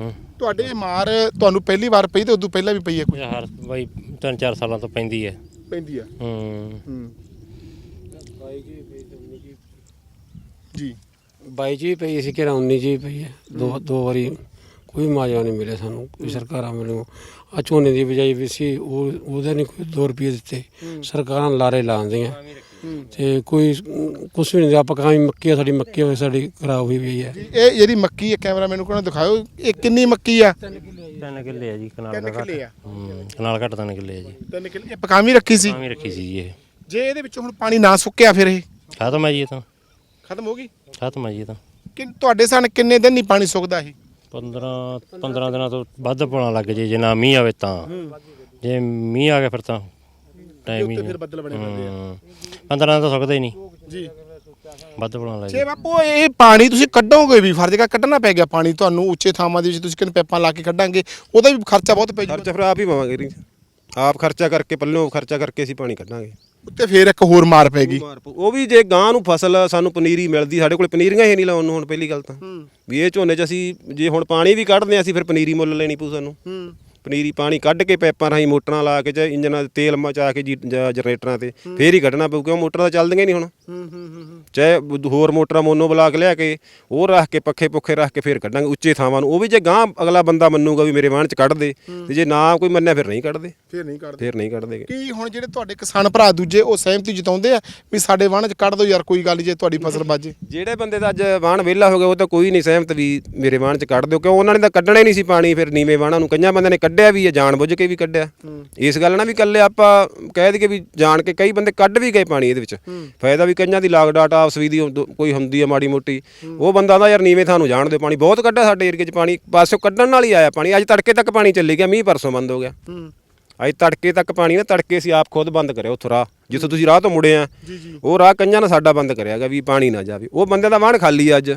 Speaker 7: ਹੂੰ।
Speaker 2: ਤੁਹਾਡੇ ਮਾਰ ਤੁਹਾਨੂੰ ਪਹਿਲੀ ਵਾਰ ਪਈ ਤੇ ਉਦੋਂ ਪਹਿਲਾਂ ਵੀ ਪਈ ਹੈ ਕੋਈ?
Speaker 7: ਹਰ ਬਈ ਤਿੰਨ ਚਾਰ ਸਾਲਾਂ ਤੋਂ ਪੈਂਦੀ ਹੈ।
Speaker 2: ਪੈਂਦੀ ਆ
Speaker 7: ਹੂੰ।
Speaker 2: ਹੂੰ। ਜੀ।
Speaker 3: 22 ਚ ਵੀ ਪਈ ਸੀ ਕਿ 19 ਚ ਵੀ ਪਈ ਹੈ। ਦੋ ਦੋ ਵਾਰੀ ਕੋਈ ਮਾਜਾ ਨਹੀਂ ਮਿਲਿਆ ਸਾਨੂੰ ਕੋਈ ਸਰਕਾਰਾਂ ਵੱਲੋਂ। ਆ ਝੋਨੇ ਦੀ ਬਜਾਈ ਵੀ ਸੀ ਉਹ ਉਹਦੇ ਨਹੀਂ ਕੋਈ 2 ਰੁਪਏ ਦਿੱਤੇ। ਸਰਕਾਰਾਂ ਲਾਰੇ ਲਾਉਂਦੀਆਂ ਤੇ ਕੋਈ ਕੁਛ ਵੀ ਨਹੀਂ ਆਪਾਂ ਕਹਾਂ ਮੱਕੀ ਆ ਸਾਡੀ ਮੱਕੀ ਹੋਵੇ ਸਾਡੀ ਖਰਾਬ ਹੋਈ ਵੀ ਹੈ।
Speaker 2: ਇਹ ਜਿਹੜੀ ਮੱਕੀ ਹੈ ਕੈਮਰਾਮੈਨ ਨੂੰ ਕੋਣ ਦਿਖਾਓ ਇਹ ਕਿੰਨੀ ਮੱਕੀ ਆ?
Speaker 7: ਤਿੰਨ ਕਿੱਲੇ ਆ ਜੀ। ਕਨਾਲ ਦਾ ਘੱਟ।
Speaker 2: ਕਿੱਲੇ ਆ।
Speaker 7: ਹੂੰ ਕਨਾਲ ਘੱਟ ਤਿੰਨ ਕਿੱਲੇ ਆ ਜੀ।
Speaker 2: ਤਿੰਨ ਕਿੱਲੇ ਇਹ ਪਕਾਵੀ ਰੱਖੀ ਸੀ?
Speaker 7: ਤਾਂ ਵੀ ਰੱਖੀ ਸੀ ਜੀ ਇਹ।
Speaker 2: ਜੇ ਇਹਦੇ ਵਿੱਚੋਂ ਹੁਣ ਪਾਣੀ ਨਾ ਸੁੱਕਿਆ ਫਿਰ ਇਹ?
Speaker 7: ਖਤਮ ਹੈ ਜੀ ਇਹ ਤਾਂ।
Speaker 2: ਖਤਮ ਹੋ ਗਈ?
Speaker 7: ਖਤਮ ਹੈ ਜੀ ਇਹ ਤਾਂ।
Speaker 2: ਕਿ ਤੁਹਾਡੇ ਸਾਨ ਕਿੰਨੇ ਦਿਨ ਨਹੀਂ ਪਾਣੀ ਸੁੱਕਦਾ ਇਹ
Speaker 7: 15 15 ਦਿਨਾਂ ਤੋਂ ਵੱਧ ਪਾਉਣਾ ਲੱਗ ਜੇ ਜੇ ਨਾ ਮੀਂਹ ਆਵੇ ਤਾਂ। ਜੇ ਮੀਂਹ ਆ ਗਿਆ ਫਿਰ ਤਾਂ ਟਾਈਮ ਹੀ
Speaker 2: ਫਿਰ ਬੱਦਲ ਬਣੇ ਫਿਰਦੇ ਆ।
Speaker 7: ਹੂੰ 15 ਦਿਨ ਤਾਂ ਸੁੱਕਦਾ ਹੀ ਨਹੀਂ।
Speaker 2: ਜੀ।
Speaker 7: ਵੱਧ ਪਾਉਣਾ ਲੱਗ
Speaker 2: ਜੇ
Speaker 7: ਜੇ।
Speaker 2: ਬਾਪੂ ਇਹ ਪਾਣੀ ਤੁਸੀਂ ਕੱਢੋਗੇ ਵੀ ਫਰਜ਼ ਕਾ ਕੱਢਣਾ ਪੈ ਗਿਆ ਪਾਣੀ ਤੁਹਾਨੂੰ ਉੱਚੇ ਥਾਵਾਂ ਦੇ ਵਿੱਚ ਤੁਸੀਂ ਕਿਨ ਪੈਪਾਂ ਲਾ ਕੇ ਕੱਢਾਂਗੇ ਉਹਦਾ ਵੀ ਖਰਚਾ ਬਹੁਤ ਪੈ ਜਾਊਗਾ
Speaker 1: ਖਰਚਾ ਫਿਰ ਆਪ ਹੀ ਪਾਵਾਂਗੇ ਰੀ। ਆਪ ਖਰਚਾ ਕਰਕੇ ਪੱਲਿਓਂ ਖਰਚਾ ਕਰਕੇ ਅਸੀਂ ਪਾਣੀ ਕੱਢਾਂਗੇ।
Speaker 2: ਉੱਤੇ ਫੇਰ ਇੱਕ ਹੋਰ ਮਾਰ ਪੈਗੀ
Speaker 1: ਮਾਰ ਪਊ। ਉਹ ਵੀ ਜੇ ਗਾਂ ਨੂੰ ਫਸਲ ਸਾਨੂੰ ਪਨੀਰੀ ਮਿਲਦੀ ਸਾਡੇ ਕੋਲ ਪਨੀਰੀਆਂ ਹੀ ਨਹੀਂ ਲਾਉਣ ਨੂੰ ਹੁਣ ਪਹਿਲੀ ਗੱਲ ਤਾਂ। ਵੀ ਇਹ ਝੋਨੇ 'ਚ ਅਸੀਂ ਜੇ ਹੁਣ ਪਾਣੀ ਵੀ ਕੱਢਦੇ ਹਾਂ ਅਸੀਂ ਫਿਰ ਪਨੀਰੀ ਮੁੱਲ ਲੈਣੀ ਪਊ ਸਾਨੂੰ। ਪਨੀਰੀ ਪਾਣੀ ਕੱਢ ਕੇ ਪੈਪਾਂ ਰਾਹੀਂ ਮੋਟਰਾਂ ਲਾ ਕੇ ਜਾਂ ਇੰਜਨਾਂ 'ਤੇ ਤੇਲ ਮਚਾ ਕੇ ਜੀ ਜਾਂ ਜਨਰੇਟਰਾਂ ਤੇ ਫੇਰ ਹੀ ਕੱਢਣਾ ਪਊ ਕਿਉਂ ਮੋਟਰਾਂ ਤਾਂ ਚੱਲਦੀਆਂ ਹੀ ਨਹੀਂ ਹੁਣ ਚਾਹੇ ਬ- ਹੋਰ ਮੋਟਰਾਂ ਮੋਨੋ ਬਲਾਕ ਲਿਆ ਕੇ ਉਹ ਰੱਖ ਕੇ ਪੱਖੇ ਪੁੱਖੇ ਰੱਖ ਕੇ ਫੇਰ ਕੱਢਾਂਗੇ ਉੱਚੇ ਥਾਵਾਂ ਨੂੰ ਉਹ ਵੀ ਜੇ ਗਾਂ ਅਗਲਾ ਬੰਦਾ ਮੰਨੂਗਾ ਵੀ ਮੇਰੇ ਵਾਹਣ 'ਚ ਕੱਢ ਦੇ ਤੇ ਜੇ ਨਾ ਕੋਈ ਮੰਨਿਆ ਫਿਰ ਨਹੀਂ ਕੱਢਦੇ।
Speaker 2: ਫਿਰ ਨਹੀਂ ਕਰਦੇ
Speaker 1: ਫਿਰ ਨਹੀਂ ਕੱਢਦੇ
Speaker 2: ਕੀ ਹੁਣ ਜਿਹੜੇ ਤੁਹਾਡੇ ਕਿਸਾਨ ਭਰਾ ਦੂਜੇ ਉਹ ਸਹਿਮਤੀ ਜਤਾਉਂਦੇ ਆ ਵੀ ਸਾਡੇ ਵਾਹਣ 'ਚ ਕੱਢ ਦਿਓ ਯਾਰ ਕੋਈ ਗੱਲ ਨੀ ਜੇ ਤੁਹਾਡੀ ਫਸਲ ਬਾਜੇ
Speaker 1: ਜਿਹੜੇ ਬੰਦੇ ਦਾ ਅੱਜ ਵਾਹਣ ਵਿਹਲਾ ਹੋ ਗਿਆ ਉਹ ਤਾਂ ਕੋਈ ਨਹੀਂ ਸਹਿਮਤ ਵੀ ਮੇਰੇ ਵਾਹਣ 'ਚ ਕੱਢ ਦਿਓ ਕਿਉਂ ਉਹਨਾਂ ਨੇ ਤਾਂ ਕੱਢਣਾ ਹੀ ਨਹੀਂ ਸੀ ਪਾਣੀ ਫਿਰ ਨੀਵੇਂ ਵਾਹਣਾਂ ਨੂੰ ਕਈਆਂ ਬੰਦਿਆਂ ਨੇ ਕੱਢਿਆ ਵੀ ਹੈ ਜਾਣ ਬੁੱਝ ਕੇ ਵੀ ਕੱਢਿਆ। ਇਸ ਗੱਲ ਨਾਲ ਵੀ ਕੱਲੇ ਆਪਾਂ ਕਹਿ ਦਈਏ ਵੀ ਜਾਣ ਕੇ ਕਈ ਬੰਦੇ ਕੱਢ ਵੀ ਗਏ ਪਾਣੀ ਇਹਦੇ ਵਿੱਚ। ਫਾਇਦਾ ਵੀ ਕਈਆਂ ਦੀ ਲਾਗ ਡਾਟਾ ਆਪਸ ਵੀ ਦੀ ਕੋਈ ਹੁੰਦੀ ਹੈ ਮਾੜੀ ਮੋਟੀ। ਉਹ ਬੰਦਾ ਦਾ ਯਾਰ ਨੀਵੇਂ ਥਾਂ ਨੂੰ ਜਾਣ ਦਿਓ ਪਾਣੀ। ਬਹੁਤ ਕੱਢਿਆ ਸਾਡੇ ਏਰੀਏ 'ਚ ਪਾਣੀ। ਪਾਸੋਂ ਕੱਢਣ ਨਾਲ ਹੀ ਆਇਆ ਪਾਣੀ। ਅੱਜ ਤੜਕੇ ਤੱਕ ਪਾਣੀ ਚੱਲੀ ਗਿਆ। ਮੀਂਹ ਪਰਸੋਂ ਬੰਦ ਹੋ ਗਿਆ। ਅੱਜ ਤੜਕੇ ਤੱਕ ਪਾਣੀ ਨਾ ਤੜਕੇ ਅਸੀਂ ਆਪ ਖੁਦ ਬੰਦ ਕਰਿਆ ਉੱਥੋਂ ਰਾਹ। ਜਿੱਥੋਂ ਤੁਸੀਂ ਰਾਹ ਤੋਂ ਮੁੜੇ ਆ। ਉਹ ਰਾਹ ਕੰਨਾਂ ਨੇ ਸਾਡਾ ਬੰਦ ਕਰਿਆਗਾ ਵੀ ਪਾਣੀ ਨਾ ਜਾਵੇ। ਉਹ ਬੰਦੇ ਦਾ ਵਾਹਣ ਖਾਲੀ ਅੱਜ।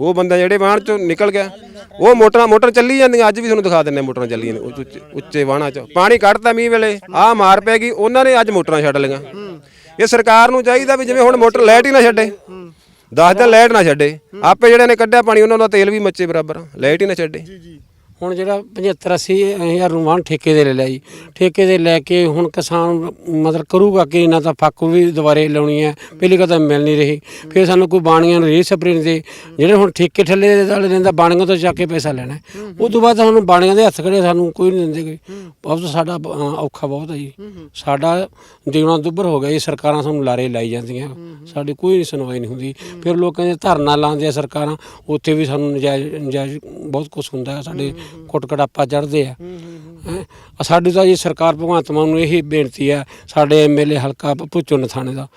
Speaker 1: ਉਹ ਬੰਦਾ ਜਿਹੜੇ ਵਾਹਣ ਚੋਂ ਨਿਕਲ ਗਿਆ, ਉਹ ਮੋਟਰਾਂ, ਮੋਟਰ ਚੱਲੀ ਜਾਂਦੀਆਂ, ਅੱਜ ਵੀ ਤੁਹਾਨੂੰ ਦਿਖਾ ਦਿੰਨੇ ਮੋਟਰਾਂ ਚੱਲੀਆਂ ਨੇ, ਉੱਚ- ਉੱਚੇ- ਉੱਚੇ ਵਾਹਣਾਂ 'ਚ। ਪਾਣੀ ਕੱਢਤਾ ਮੀਂਹ ਵੇਲੇ, ਆਹ ਮਾਰ ਪੈ ਗਈ, ਉਹਨਾਂ ਨੇ ਅੱਜ ਮੋਟਰਾਂ ਛੱਡ ਲਈਆਂ। ਇਹ ਸਰਕਾਰ ਨੂੰ ਚਾਹੀਦਾ ਵੀ ਜਿਵੇਂ ਹੁਣ ਮੋਟਰ ਲਾਈਟ ਹੀ ਨਾ ਛੱਡੇ, ਦਸ ਦਿਨ ਲਾਈਟ ਨਾ ਛੱਡੇ, ਆਪੇ ਜਿਹੜੇ ਨੇ ਕੱਢਿਆ ਪਾਣੀ, ਉਹਨਾਂ ਦਾ ਤੇਲ ਵੀ ਮੱਚੇ ਬਰਾਬਰ ਆ ਲਾਈਟ ਹੀ ਨਾ ਛੱਡੇ।
Speaker 3: ਹੁਣ ਜਿਹੜਾ 75 80 ਹਜ਼ਾਰ ਨੂੰ ਵਾਹਣ ਠੇਕੇ ਦੇ ਲੈ ਲਿਆ ਜੀ। ਠੇਕੇ ਦੇ ਲੈ ਕੇ ਹੁਣ ਕਿਸਾਨ ਮਤਲਬ ਕਰੂਗਾ ਕਿ ਇਹਨਾਂ ਤਾਂ ਫੱਕ ਵੀ ਦੁਬਾਰੇ ਲਾਉਣੀ ਹੈ ਪਹਿਲੀ ਗੱਲ ਤਾਂ ਮਿਲ ਨਹੀਂ ਰਹੀ। ਫਿਰ ਸਾਨੂੰ ਕੋਈ ਬਾਣੀਆਂ ਨੂੰ ਰੇ ਸਪਰੇ ਦੇ। ਜਿਹੜੇ ਹੁਣ ਠੇਕੇ ਠੱਲੇ ਦੇ ਨਾਲ ਲੈਂਦਾ ਬਾਣੀਆਂ ਤੋਂ ਚੱਕ ਕੇ ਪੈਸਾ ਲੈਣਾ। ਉਹ ਤੋਂ ਬਾਅਦ ਸਾਨੂੰ ਬਾਣੀਆਂ ਦੇ ਹੱਥ ਖੜੇ ਸਾਨੂੰ ਕੋਈ ਨਹੀਂ ਦਿੰਦੇ ਕੋਈ। ਬਹੁਤ ਸਾਡਾ ਔਖਾ ਬਹੁਤ ਹੈ ਜੀ। ਸਾਡਾ ਜੀਵਣਾ ਦੁੱਭਰ ਹੋ ਗਿਆ ਜੀ। ਸਰਕਾਰਾਂ ਸਾਨੂੰ ਲਾਰੇ ਲਾਈ ਜਾਂਦੀਆਂ। ਸਾਡੀ ਕੋਈ ਸੁਣਵਾਈ ਨਹੀਂ ਹੁੰਦੀ। ਫਿਰ ਲੋਕਾਂ ਦੇ ਧਰਨਾ ਲਾਉਂਦੇ ਆ ਸਰਕਾਰਾਂ। ਉੱਥੇ ਵੀ ਸਾਨੂੰ ਨਜਾਇਜ਼ ਨਜਾਇਜ਼ ਬਹੁਤ ਕੁਝ ਹੁੰਦਾ ਹੈ ਸਾਡੇ ਕੁੱਟ ਕੜਾਪਾ ਚੜ੍ਹਦੇ ਆ। ਹੈਂ। ਸਾਡੀ ਤਾਂ ਜੀ ਸਰਕਾਰ ਭਗਵੰਤ ਮਾਨ ਨੂੰ ਇਹੀ ਬੇਨਤੀ ਹੈ ਸਾਡੇ ਐਮਐਲਏ ਹਲਕਾ ਭੁੱਚੋ ਨਥਾਣੇ ਦਾ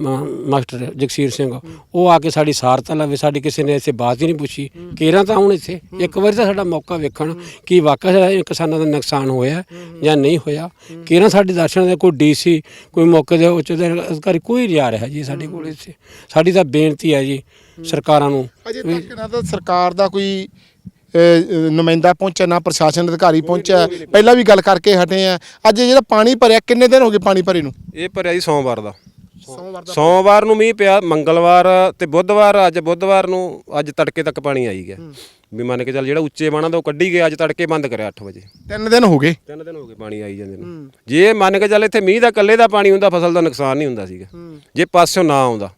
Speaker 3: ਮ- ਮਾਸਟਰ ਜਗਸੀਰ ਸਿੰਘ। ਉਹ ਆ ਕੇ ਸਾਡੀ ਸਾਰਤਾ ਲਾਵੇ ਸਾਡੀ ਕਿਸੇ ਨੇ ਇਸੇ ਬਾਤ ਹੀ ਨਹੀਂ ਪੁੱਛੀ। ਕੇਰਾਂ ਤਾਂ ਹੁਣ ਇੱਥੇ। ਇੱਕ ਵਾਰੀ ਤਾਂ ਸਾਡਾ ਮੌਕਾ ਵੇਖਣ ਕਿ ਵਾਕਿਆ ਇਹ ਕਿਸਾਨਾਂ ਦਾ ਨੁਕਸਾਨ ਹੋਇਆ ਜਾਂ ਨਹੀਂ ਹੋਇਆ। ਕੇਰਾਂ ਸਾਡੀ ਦਰਸ਼ਨ ਦੇ ਕੋਈ ਡੀਸੀ ਕੋਈ ਮੌਕੇ ਦੇ ਉੱਚ ਦੇ ਅਧਿਕਾਰੀ ਕੋਈ ਨਹੀਂ ਆ ਰਿਹਾ ਜੀ ਸਾਡੇ ਕੋਲ ਇੱਥੇ। ਸਾਡੀ ਤਾਂ ਬੇਨਤੀ ਹੈ ਜੀ ਸਰਕਾਰਾਂ ਨੂੰ
Speaker 2: ਅਜੇ ਤੱਕ ਨਾ ਤਾਂ ਸਰਕਾਰ ਦਾ ਕੋਈ ਨੁਮਾਇੰਦਾ ਪਹੁੰਚਿਆ ਨਾ ਪ੍ਰਸ਼ਾਸਨ ਅਧਿਕਾਰੀ ਪਹੁੰਚਿਆ। ਪਹਿਲਾਂ ਵੀ ਗੱਲ ਕਰਕੇ ਹਟੇ ਆ। ਅੱਜ ਜਿਹੜਾ ਪਾਣੀ ਭਰਿਆ ਕਿੰਨੇ ਦਿਨ ਹੋ ਗਏ ਪਾਣੀ ਭਰੇ ਨੂੰ?
Speaker 1: ਇਹ ਭਰਿਆ ਜੀ ਸੋਮਵਾਰ ਦਾ।
Speaker 2: ਸੋਮਵਾਰ
Speaker 1: ਸੋਮਵਾਰ ਨੂੰ ਮੀਂਹ ਪਿਆ ਮੰਗਲਵਾਰ ਤੇ ਬੁੱਧਵਾਰ ਅੱਜ ਬੁੱਧਵਾਰ ਨੂੰ ਅੱਜ ਤੜਕੇ ਤੱਕ ਪਾਣੀ ਆਈ ਗਿਆ। ਵੀ ਮੰਨ ਕੇ ਚੱਲ ਜਿਹੜਾ ਉੱਚੇ ਬਾਣਾ ਦਾ ਉਹ ਕੱਢੀ ਗਿਆ ਅੱਜ ਤੜਕੇ ਬੰਦ ਕਰਿਆ 8 ਵਜੇ।
Speaker 2: ਤਿੰਨ ਦਿਨ ਹੋ ਗਏ?
Speaker 1: ਤਿੰਨ ਦਿਨ ਹੋ ਗਏ ਪਾਣੀ ਆਈ ਜਾਂਦੇ ਨੂੰ। ਜੇ ਮੰਨ ਕੇ ਚੱਲ ਇੱਥੇ ਮੀਂਹ ਦਾ ਕੱਲੇ ਦਾ ਪਾਣੀ ਹੁੰਦਾ ਫਸਲ ਦਾ ਨੁਕਸਾਨ ਨਹੀਂ ਹੁੰਦਾ ਸੀਗਾ। ਜੇ ਪਾਸਿਓਂ ਨਾ ਆਉਂਦਾ।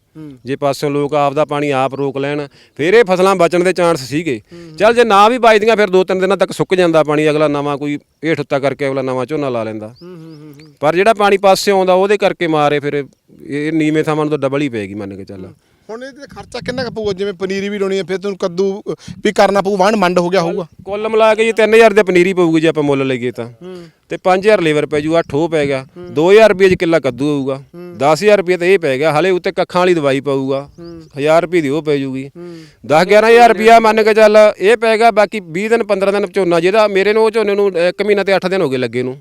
Speaker 1: ਜੇ ਪਾਸਿਓਂ ਲੋਕ ਆਪ ਦਾ ਪਾਣੀ ਆਪ ਰੋਕ ਲੈਣ, ਫਿਰ ਇਹ ਫਸਲਾਂ ਬਚਣ ਦੇ ਚਾਂਸ ਸੀਗੇ। ਚੱਲ ਜੇ ਨਾ ਵੀ ਬਚਦੀਆਂ ਫਿਰ ਦੋ ਤਿੰਨ ਦਿਨਾਂ ਤੱਕ ਸੁੱਕ ਜਾਂਦਾ ਪਾਣੀ, ਅਗਲਾ ਨਵਾਂ ਕੋਈ ਹੇਠ ਉੱਤਾ ਕਰਕੇ ਅਗਲਾ ਨਵਾਂ ਝੋਨਾ ਲਾ ਲੈਂਦਾ। ਪਰ ਜਿਹੜਾ ਪਾਣੀ ਪਾਸਿਓਂ ਆਉਂਦਾ, ਉਹਦੇ ਕਰਕੇ ਮਾਰੇ ਫਿਰ ਇਹ ਨੀਵੇਂ ਥਾਵਾਂ ਨੂੰ ਤਾਂ ਡਬਲ ਹੀ ਪਏਗੀ ਮੰਨ ਕੇ ਚੱਲ।
Speaker 2: ਹੁਣ ਇਹਦੇ ਤੇ ਖਰਚਾ ਕਿੰਨਾ ਕੁ ਪਊਗਾ? ਜਿਵੇਂ ਪਨੀਰੀ ਵੀ ਲਾਉਣੀ ਹੈ ਫਿਰ ਤੁਹਾਨੂੰ ਕੱਦੂ ਵੀ ਕਰਨਾ ਪਊ ਵਾਹਣ ਮੰਡ ਹੋ ਗਿਆ ਹੋਊਗਾ।
Speaker 1: ਕੁੱਲ ਮਿਲਾ ਕੇ ਜੀ 3000 ਦੇ ਪਨੀਰੀ ਪਊਗੀ ਜੇ ਆਪਾਂ ਮੁੱਲ ਲਈਏ ਤਾਂ। ਤੇ 5000 ਲੇਬਰ ਪੈ ਜੂਗਾ ਠੋ ਪੈ ਗਿਆ। 2000 ਰੁਪਏ ਚ ਕਿੱਲਾ ਕੱਦੂ ਹੋਊਗਾ। 10000 ਰੁਪਏ ਤਾਂ ਇਹ ਪੈ ਗਿਆ ਹਲੇ ਉੱਤੇ ਕੱਖਾਂ ਵਾਲੀ ਦਵਾਈ ਪਊਗਾ। 1000 ਰੁਪਏ ਦੀ ਉਹ ਪੈ ਜੂਗੀ। 10 11000 ਰੁਪਿਆ ਮੰਨ ਕੇ ਚੱਲ ਇਹ ਪੈ ਗਿਆ ਬਾਕੀ 20 ਦਿਨ 15 ਦਿਨ ਝੋਨਾ ਜਿਹਦਾ ਮੇਰੇ ਨੂੰ ਉਹ ਝੋਨੇ ਨੂੰ 1 ਮਹੀਨਾ ਤੇ 8 ਦਿਨ ਹੋ ਗਏ ਲੱਗੇ ਨੂੰ।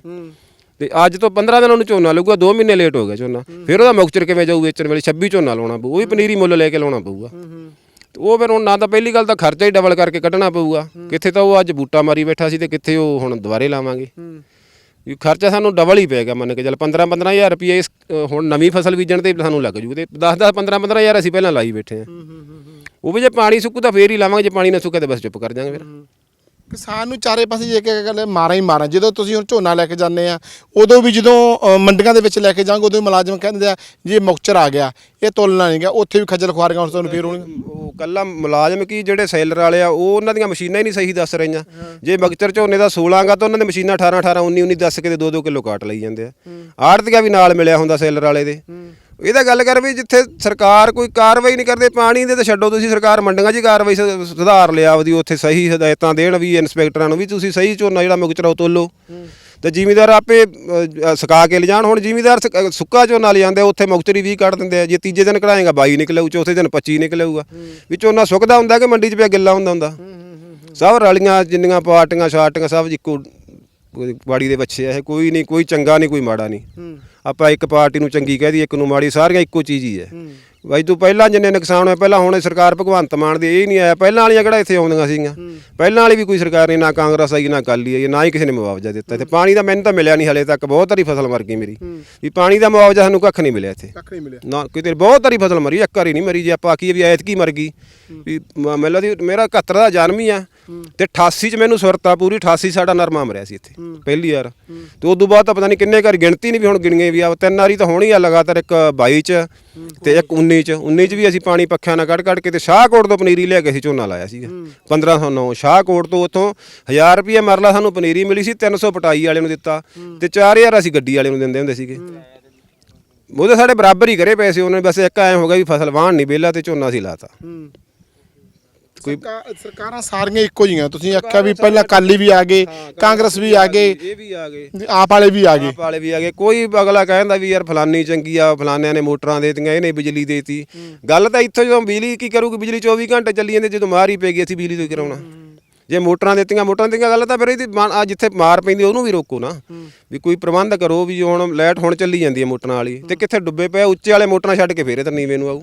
Speaker 1: ਤੇ ਅੱਜ ਤੋਂ 15 ਦਿਨ ਉਹਨੂੰ ਝੋਨਾ ਲੱਗੂਗਾ 2 ਮਹੀਨੇ ਲੇਟ ਹੋ ਗਿਆ ਝੋਨਾ। ਫਿਰ ਉਹਦਾ ਮੁਕਚਰ ਕਿਵੇਂ ਜਾਊ ਵੇਚਣ ਵੇਲੇ? 26 ਝੋਨਾ ਲਾਉਣਾ ਪਊ ਉਹ ਵੀ ਪਨੀਰੀ ਮੁੱਲ ਲੈ ਕੇ ਲਾਉਣਾ ਪਊਗਾ। ਤੇ ਉਹ ਫਿਰ ਹੁਣ ਨਾ ਤਾਂ ਪਹਿਲੀ ਗੱਲ ਤਾਂ ਖਰਚਾ ਹੀ ਡਬਲ ਕਰਕੇ ਕੱਢਣਾ ਪਊਗਾ। ਕਿੱਥੇ ਤਾਂ ਉਹ ਅੱਜ ਬੂਟਾ ਮਾਰੀ ਬੈਠਾ ਸੀ ਤੇ ਕਿੱਥੇ ਉਹ ਹੁਣ ਦੁਬਾਰੇ ਲਾਵਾਂਗੇ। ਵੀ ਖਰਚਾ ਸਾਨੂੰ ਡਬਲ ਹੀ ਪਏਗਾ ਮੰਨ ਕੇ ਚੱਲ 15 15000 ਰੁਪਏ ਇਸ ਹੁਣ ਨਵੀਂ ਫਸਲ ਬੀਜਣ ਤੇ ਸਾਨੂੰ ਲੱਗ ਜੂ ਤੇ 10 10 15 15000 ਅਸੀਂ ਪਹਿਲਾਂ ਲਾਈ ਬੈਠੇ ਆ। ਉਹ ਵੀ ਜੇ ਪਾਣੀ ਸੁੱਕੂ ਤਾਂ ਫੇਰ ਹੀ ਲਾਵਾਂਗੇ ਜੇ ਪਾਣੀ ਨਾ ਸੁੱਕੇ ਤਾਂ ਬਸ ਚੁੱਪ ਕਰ ਜਾਾਂਗੇ ਫਿਰ।
Speaker 2: ਕਿਸਾਨ ਨੂੰ ਚਾਰੇ ਪਾਸੇ ਜੇ ਕਿ ਗੱਲ ਮਾਰਾਂ ਹੀ ਮਾਰਾਂ। ਜਦੋਂ ਤੁਸੀਂ ਹੁਣ ਝੋਨਾ ਲੈ ਕੇ ਜਾਂਦੇ ਆ ਉਦੋਂ ਵੀ ਜਦੋਂ ਅ, ਮੰਡੀਆਂ ਦੇ ਵਿੱਚ ਲੈ ਕੇ ਜਾਓਗੇ ਉਦੋਂ ਵੀ ਮੁਲਾਜ਼ਮ ਕਹਿੰਦੇ ਆ ਜੀ ਇਹ ਮੁਕਚਰ ਆ ਗਿਆ ਇਹ ਤੋਲਣਾ ਨਹੀਂ ਗਿਆ ਉੱਥੇ ਵੀ ਖੱਜਲ ਖੁਆਰੀਆਂ ਹੁਣ ਤੁਹਾਨੂੰ ਫੇਰ ਹੋਣਗੀਆਂ
Speaker 1: ਉਹ ਕੱਲਾ ਮੁਲਾਜ਼ਮ ਕੀ ਜਿਹੜੇ ਸੈਲਰ ਵਾਲੇ ਆ ਉਹ ਉਹਨਾਂ ਦੀਆਂ ਮਸ਼ੀਨਾਂ ਹੀ ਨਹੀਂ ਸਹੀ ਦੱਸ ਰਹੀਆਂ। ਜੇ ਮਗਚਰ ਝੋਨੇ ਦਾ 16 ਗਾ ਤਾਂ ਉਹਨਾਂ ਦੇ ਮਸ਼ੀਨਾਂ 18 18 19 19 ਦੱਸ ਕੇ ਤੇ 2 2 ਕਿਲੋ ਕਾਟ ਲਈ ਜਾਂਦੇ ਆ। ਆੜਤੀਆ ਵੀ ਨਾਲ ਮਿਲਿਆ ਹੁੰਦਾ ਸੈਲਰ ਵਾਲੇ ਦੇ। ਇਹਦਾ ਗੱਲ ਕਰ ਵੀ ਜਿੱਥੇ ਸਰਕਾਰ ਕੋਈ ਕਾਰਵਾਈ ਨਹੀਂ ਕਰਦੇ ਪਾਣੀ ਦੇ ਤਾਂ ਛੱਡੋ ਤੁਸੀਂ ਸਰਕਾਰ ਮੰਡੀਆਂ 'ਚ ਹੀ ਕਾਰਵਾਈ ਸ- ਸੁਧਾਰ ਲਿਆ ਉਹਦੀ ਉੱਥੇ ਸਹੀ ਹਦਾਇਤਾਂ ਦੇਣ ਵੀ ਇਨਸਪੈਕਟਰਾਂ ਨੂੰ ਵੀ ਤੁਸੀਂ ਸਹੀ ਝੋਨਾ ਜਿਹੜਾ ਮੁਕਚਰਾ ਉਹ ਤੋਲੋ। ਤੇ ਜ਼ਿਮੀਦਾਰ ਆਪੇ ਅ, ਅ, ਸੁਕਾ ਕੇ ਲਿਜਾਣ। ਹੁਣ ਜ਼ਿਮੀਦਾਰ ਸੁੱਕ- ਅ, ਸੁੱਕਾ ਝੋਨਾ ਲਿਜਾਂਦੇ ਆ, ਉੱਥੇ ਮੁਕਚਰੀ 20 ਕੱਢ ਦਿੰਦੇ ਆ। ਜੇ ਤੀਜੇ ਦਿਨ ਕਢਾਏਗਾ 22 ਨਿਕਲੇਊ ਚੌਥੇ ਦਿਨ 25 ਨਿਕਲੇਊਗਾ। ਵੀ ਝੋਨਾ ਸੁੱਕਦਾ ਹੁੰਦਾ ਕਿ ਮੰਡੀ 'ਚ ਪਿਆ ਗਿੱਲਾ ਹੁੰਦਾ ਹੁੰਦਾ। ਸਭ ਰਲੀਆਂ ਜਿੰਨੀਆਂ ਪਾਰਟੀਆਂ ਸ਼ਾਰਟੀਆਂ ਸਭ ਇੱਕੋ ਬਾੜੀ ਦੇ ਬੱਚੇ ਆ ਇਹ ਕੋਈ ਨਹੀਂ ਕੋਈ ਚੰਗਾ ਨਹੀਂ ਕੋਈ ਮਾੜਾ ਨਹੀਂ। ਆਪਾਂ ਇੱਕ ਪਾਰਟੀ ਨੂੰ ਚੰਗੀ ਕਹਿ ਦਈਏ ਇੱਕ ਨੂੰ ਮਾੜੀ ਸਾਰੀਆਂ ਇੱਕੋ ਚੀਜ਼ ਹੀ ਹੈ। ਬਾਈ ਤੂੰ ਪਹਿਲਾਂ ਜਿੰਨੇ ਨੁਕਸਾਨ ਹੋਏ ਪਹਿਲਾਂ ਹੁਣ ਸਰਕਾਰ ਭਗਵੰਤ ਮਾਨ ਦੀ ਇਹ ਨਹੀਂ ਆਇਆ। ਪਹਿਲਾਂ ਵਾਲੀਆਂ ਕਿਹੜਾ ਇੱਥੇ ਆਉਂਦੀਆਂ ਸੀਗੀਆਂ? ਪਹਿਲਾਂ ਵਾਲੀ ਵੀ ਕੋਈ ਸਰਕਾਰ ਨਹੀਂ ਨਾ ਕਾਂਗਰਸ ਆਈ ਨਾ ਅਕਾਲੀ ਆਈ ਨਾ ਹੀ ਕਿਸੇ ਨੇ ਮੁਆਵਜ਼ਾ ਦਿੱਤਾ। ਤੇ ਪਾਣੀ ਦਾ ਮੈਨੂੰ ਤਾਂ ਮਿਲਿਆ ਨਹੀਂ ਹਲੇ ਤੱਕ ਬਹੁਤ ਸਾਰੀ ਫਸਲ ਮਰ ਗਈ ਮੇਰੀ। ਵੀ ਪਾਣੀ ਦਾ ਮੁਆਵਜ਼ਾ ਸਾਨੂੰ ਕੱਖ ਨਹੀਂ ਮਿਲਿਆ ਇੱਥੇ।
Speaker 2: ਕੱਖ ਨਹੀਂ ਮਿਲਿਆ।
Speaker 1: ਨਾ ਕਿਤੇ ਬਹੁਤ ਸਾਰੀ ਫਸਲ ਮਰੀ ਇੱਕ ਵਾਰੀ ਨਹੀਂ ਮਰੀ। ਜੇ ਆਪਾਂ ਆਖੀਏ ਵੀ ਐਤਕੀ ਮਰ ਗਈ ਵੀ ਮੈਨੂੰ ਦੀ ਮੇਰਾ 71 ਦਾ ਜਨਮ ਹੀ ਆ। ਤੇ 88 ਚ ਮੈਨੂੰ ਸੁਰਤਾ ਪੂਰੀ 88 ਸਾਡਾ ਨਰਮਾ ਮਰਿਆ ਸੀ ਇੱਥੇ ਪਹਿਲੀ ਵਾਰ। ਤੇ ਉਦੋਂ ਬਾਅਦ ਤਾਂ ਪਤਾ ਨਹੀਂ ਕਿੰਨੇ ਘਰ ਗਿਣਤੀ ਨਹੀਂ ਵੀ ਹੁਣ ਗਿਣੀਆਂ ਵੀ ਆ ਤਿੰਨ ਵਾਰੀ ਤਾਂ ਹੋਣੀ ਆ ਲਗਾਤਾਰ ਇੱਕ 22 ਚ ਤੇ ਇੱਕ 19 ਚ। 19 ਚ ਵੀ ਅਸੀਂ ਪਾਣੀ ਪੱਖਿਆਂ ਨਾਲ ਕੱਢ ਕੱਢ ਕੇ ਤੇ ਸ਼ਾਹਕੋਟ ਤੋਂ ਪਨੀਰੀ ਲਿਆ ਕੇ ਅਸੀਂ ਝੋਨਾ ਲਾਇਆ ਸੀਗਾ। 1509 ਸ਼ਾਹਕੋਟ ਤੋਂ ਉੱਥੋਂ 1000 ਰੁਪਏ ਮਰਲਾ ਸਾਨੂੰ ਪਨੀਰੀ ਮਿਲੀ ਸੀ 300 ਪਟਾਈ ਵਾਲੇ ਨੂੰ ਦਿੱਤਾ ਤੇ 4000 ਅਸੀਂ ਗੱਡੀ ਵਾਲੇ ਨੂੰ ਦਿੰਦੇ ਹੁੰਦੇ ਸੀਗੇ। ਉਹਦੇ ਸਾਡੇ ਬਰਾਬਰ ਹੀ ਕਰੇ ਪੈਸੇ ਉਹਨੇ ਬਸ ਇੱਕ ਐ ਹੋ ਗਿਆ ਵੀ ਫਸਲ ਵਾਹਣ ਨਹੀਂ ਵਿਹਲਾ ਤੇ ਝੋਨਾ ਸੀ ਲਾਤਾ।
Speaker 2: ਕੋਈ ਸਰਕਾਰਾਂ ਸਾਰੀਆਂ ਇੱਕੋ ਜਿਹੀਆਂ। ਤੁਸੀਂ ਆਖਿਆ ਵੀ ਪਹਿਲਾਂ ਕਾਲੀ ਵੀ ਆ ਗਏ ਕਾਂਗਰਸ ਵੀ ਆ ਗਏ
Speaker 1: ਇਹ ਵੀ ਆ ਗਏ।
Speaker 2: ਆਪ ਵਾਲੇ ਵੀ ਆ ਗਏ।
Speaker 1: ਆਪ ਵਾਲੇ ਵੀ ਆ ਗਏ। ਕੋਈ ਅਗਲਾ ਕਹਿੰਦਾ ਵੀ ਯਾਰ ਫਲਾਨੀ ਚੰਗੀ ਆ ਫਲਾਨਿਆਂ ਨੇ ਮੋਟਰਾਂ ਦੇਤੀਆਂ ਇਹਨੇ ਬਿਜਲੀ ਦੇਤੀ। ਗੱਲ ਤਾਂ ਇੱਥੋਂ ਜਦੋਂ ਬਿਜਲੀ ਕੀ ਕਰੂਗੀ ਬਿਜਲੀ 24 ਘੰਟੇ ਚੱਲੀ ਜਾਂਦੀ ਜਦੋਂ ਮਾਰ ਹੀ ਪੈ ਗਈ ਅਸੀਂ ਬਿਜਲੀ ਤੋਂ ਹੀ ਕਰਾਉਣਾ। ਜੇ ਮੋਟਰਾਂ ਦਿੱਤੀਆਂ ਮੋਟਰਾਂ ਦਿੱਤੀਆਂ ਗੱਲ ਤਾਂ ਫਿਰ ਇਹਦੀ ਮਾਰ- ਆ ਜਿੱਥੇ ਮਾਰ ਪੈਂਦੀ ਉਹਨੂੰ ਵੀ ਰੋਕੋ ਨਾ। ਵੀ ਕੋਈ ਪ੍ਰਬੰਧ ਕਰੋ ਵੀ ਹੁਣ ਲਾਈਟ ਹੁਣ ਚੱਲੀ ਜਾਂਦੀ ਹੈ ਮੋਟਰਾਂ ਵਾਲੀ ਤੇ ਕਿੱਥੇ ਡੁੱਬੇ ਪਏ ਉੱਚੇ ਵਾਲੇ ਮੋਟਰਾਂ ਛੱਡ ਕੇ ਫੇਰ ਇਹ ਤਾਂ ਨੀਵੇਂ ਨੂੰ ਆਊ।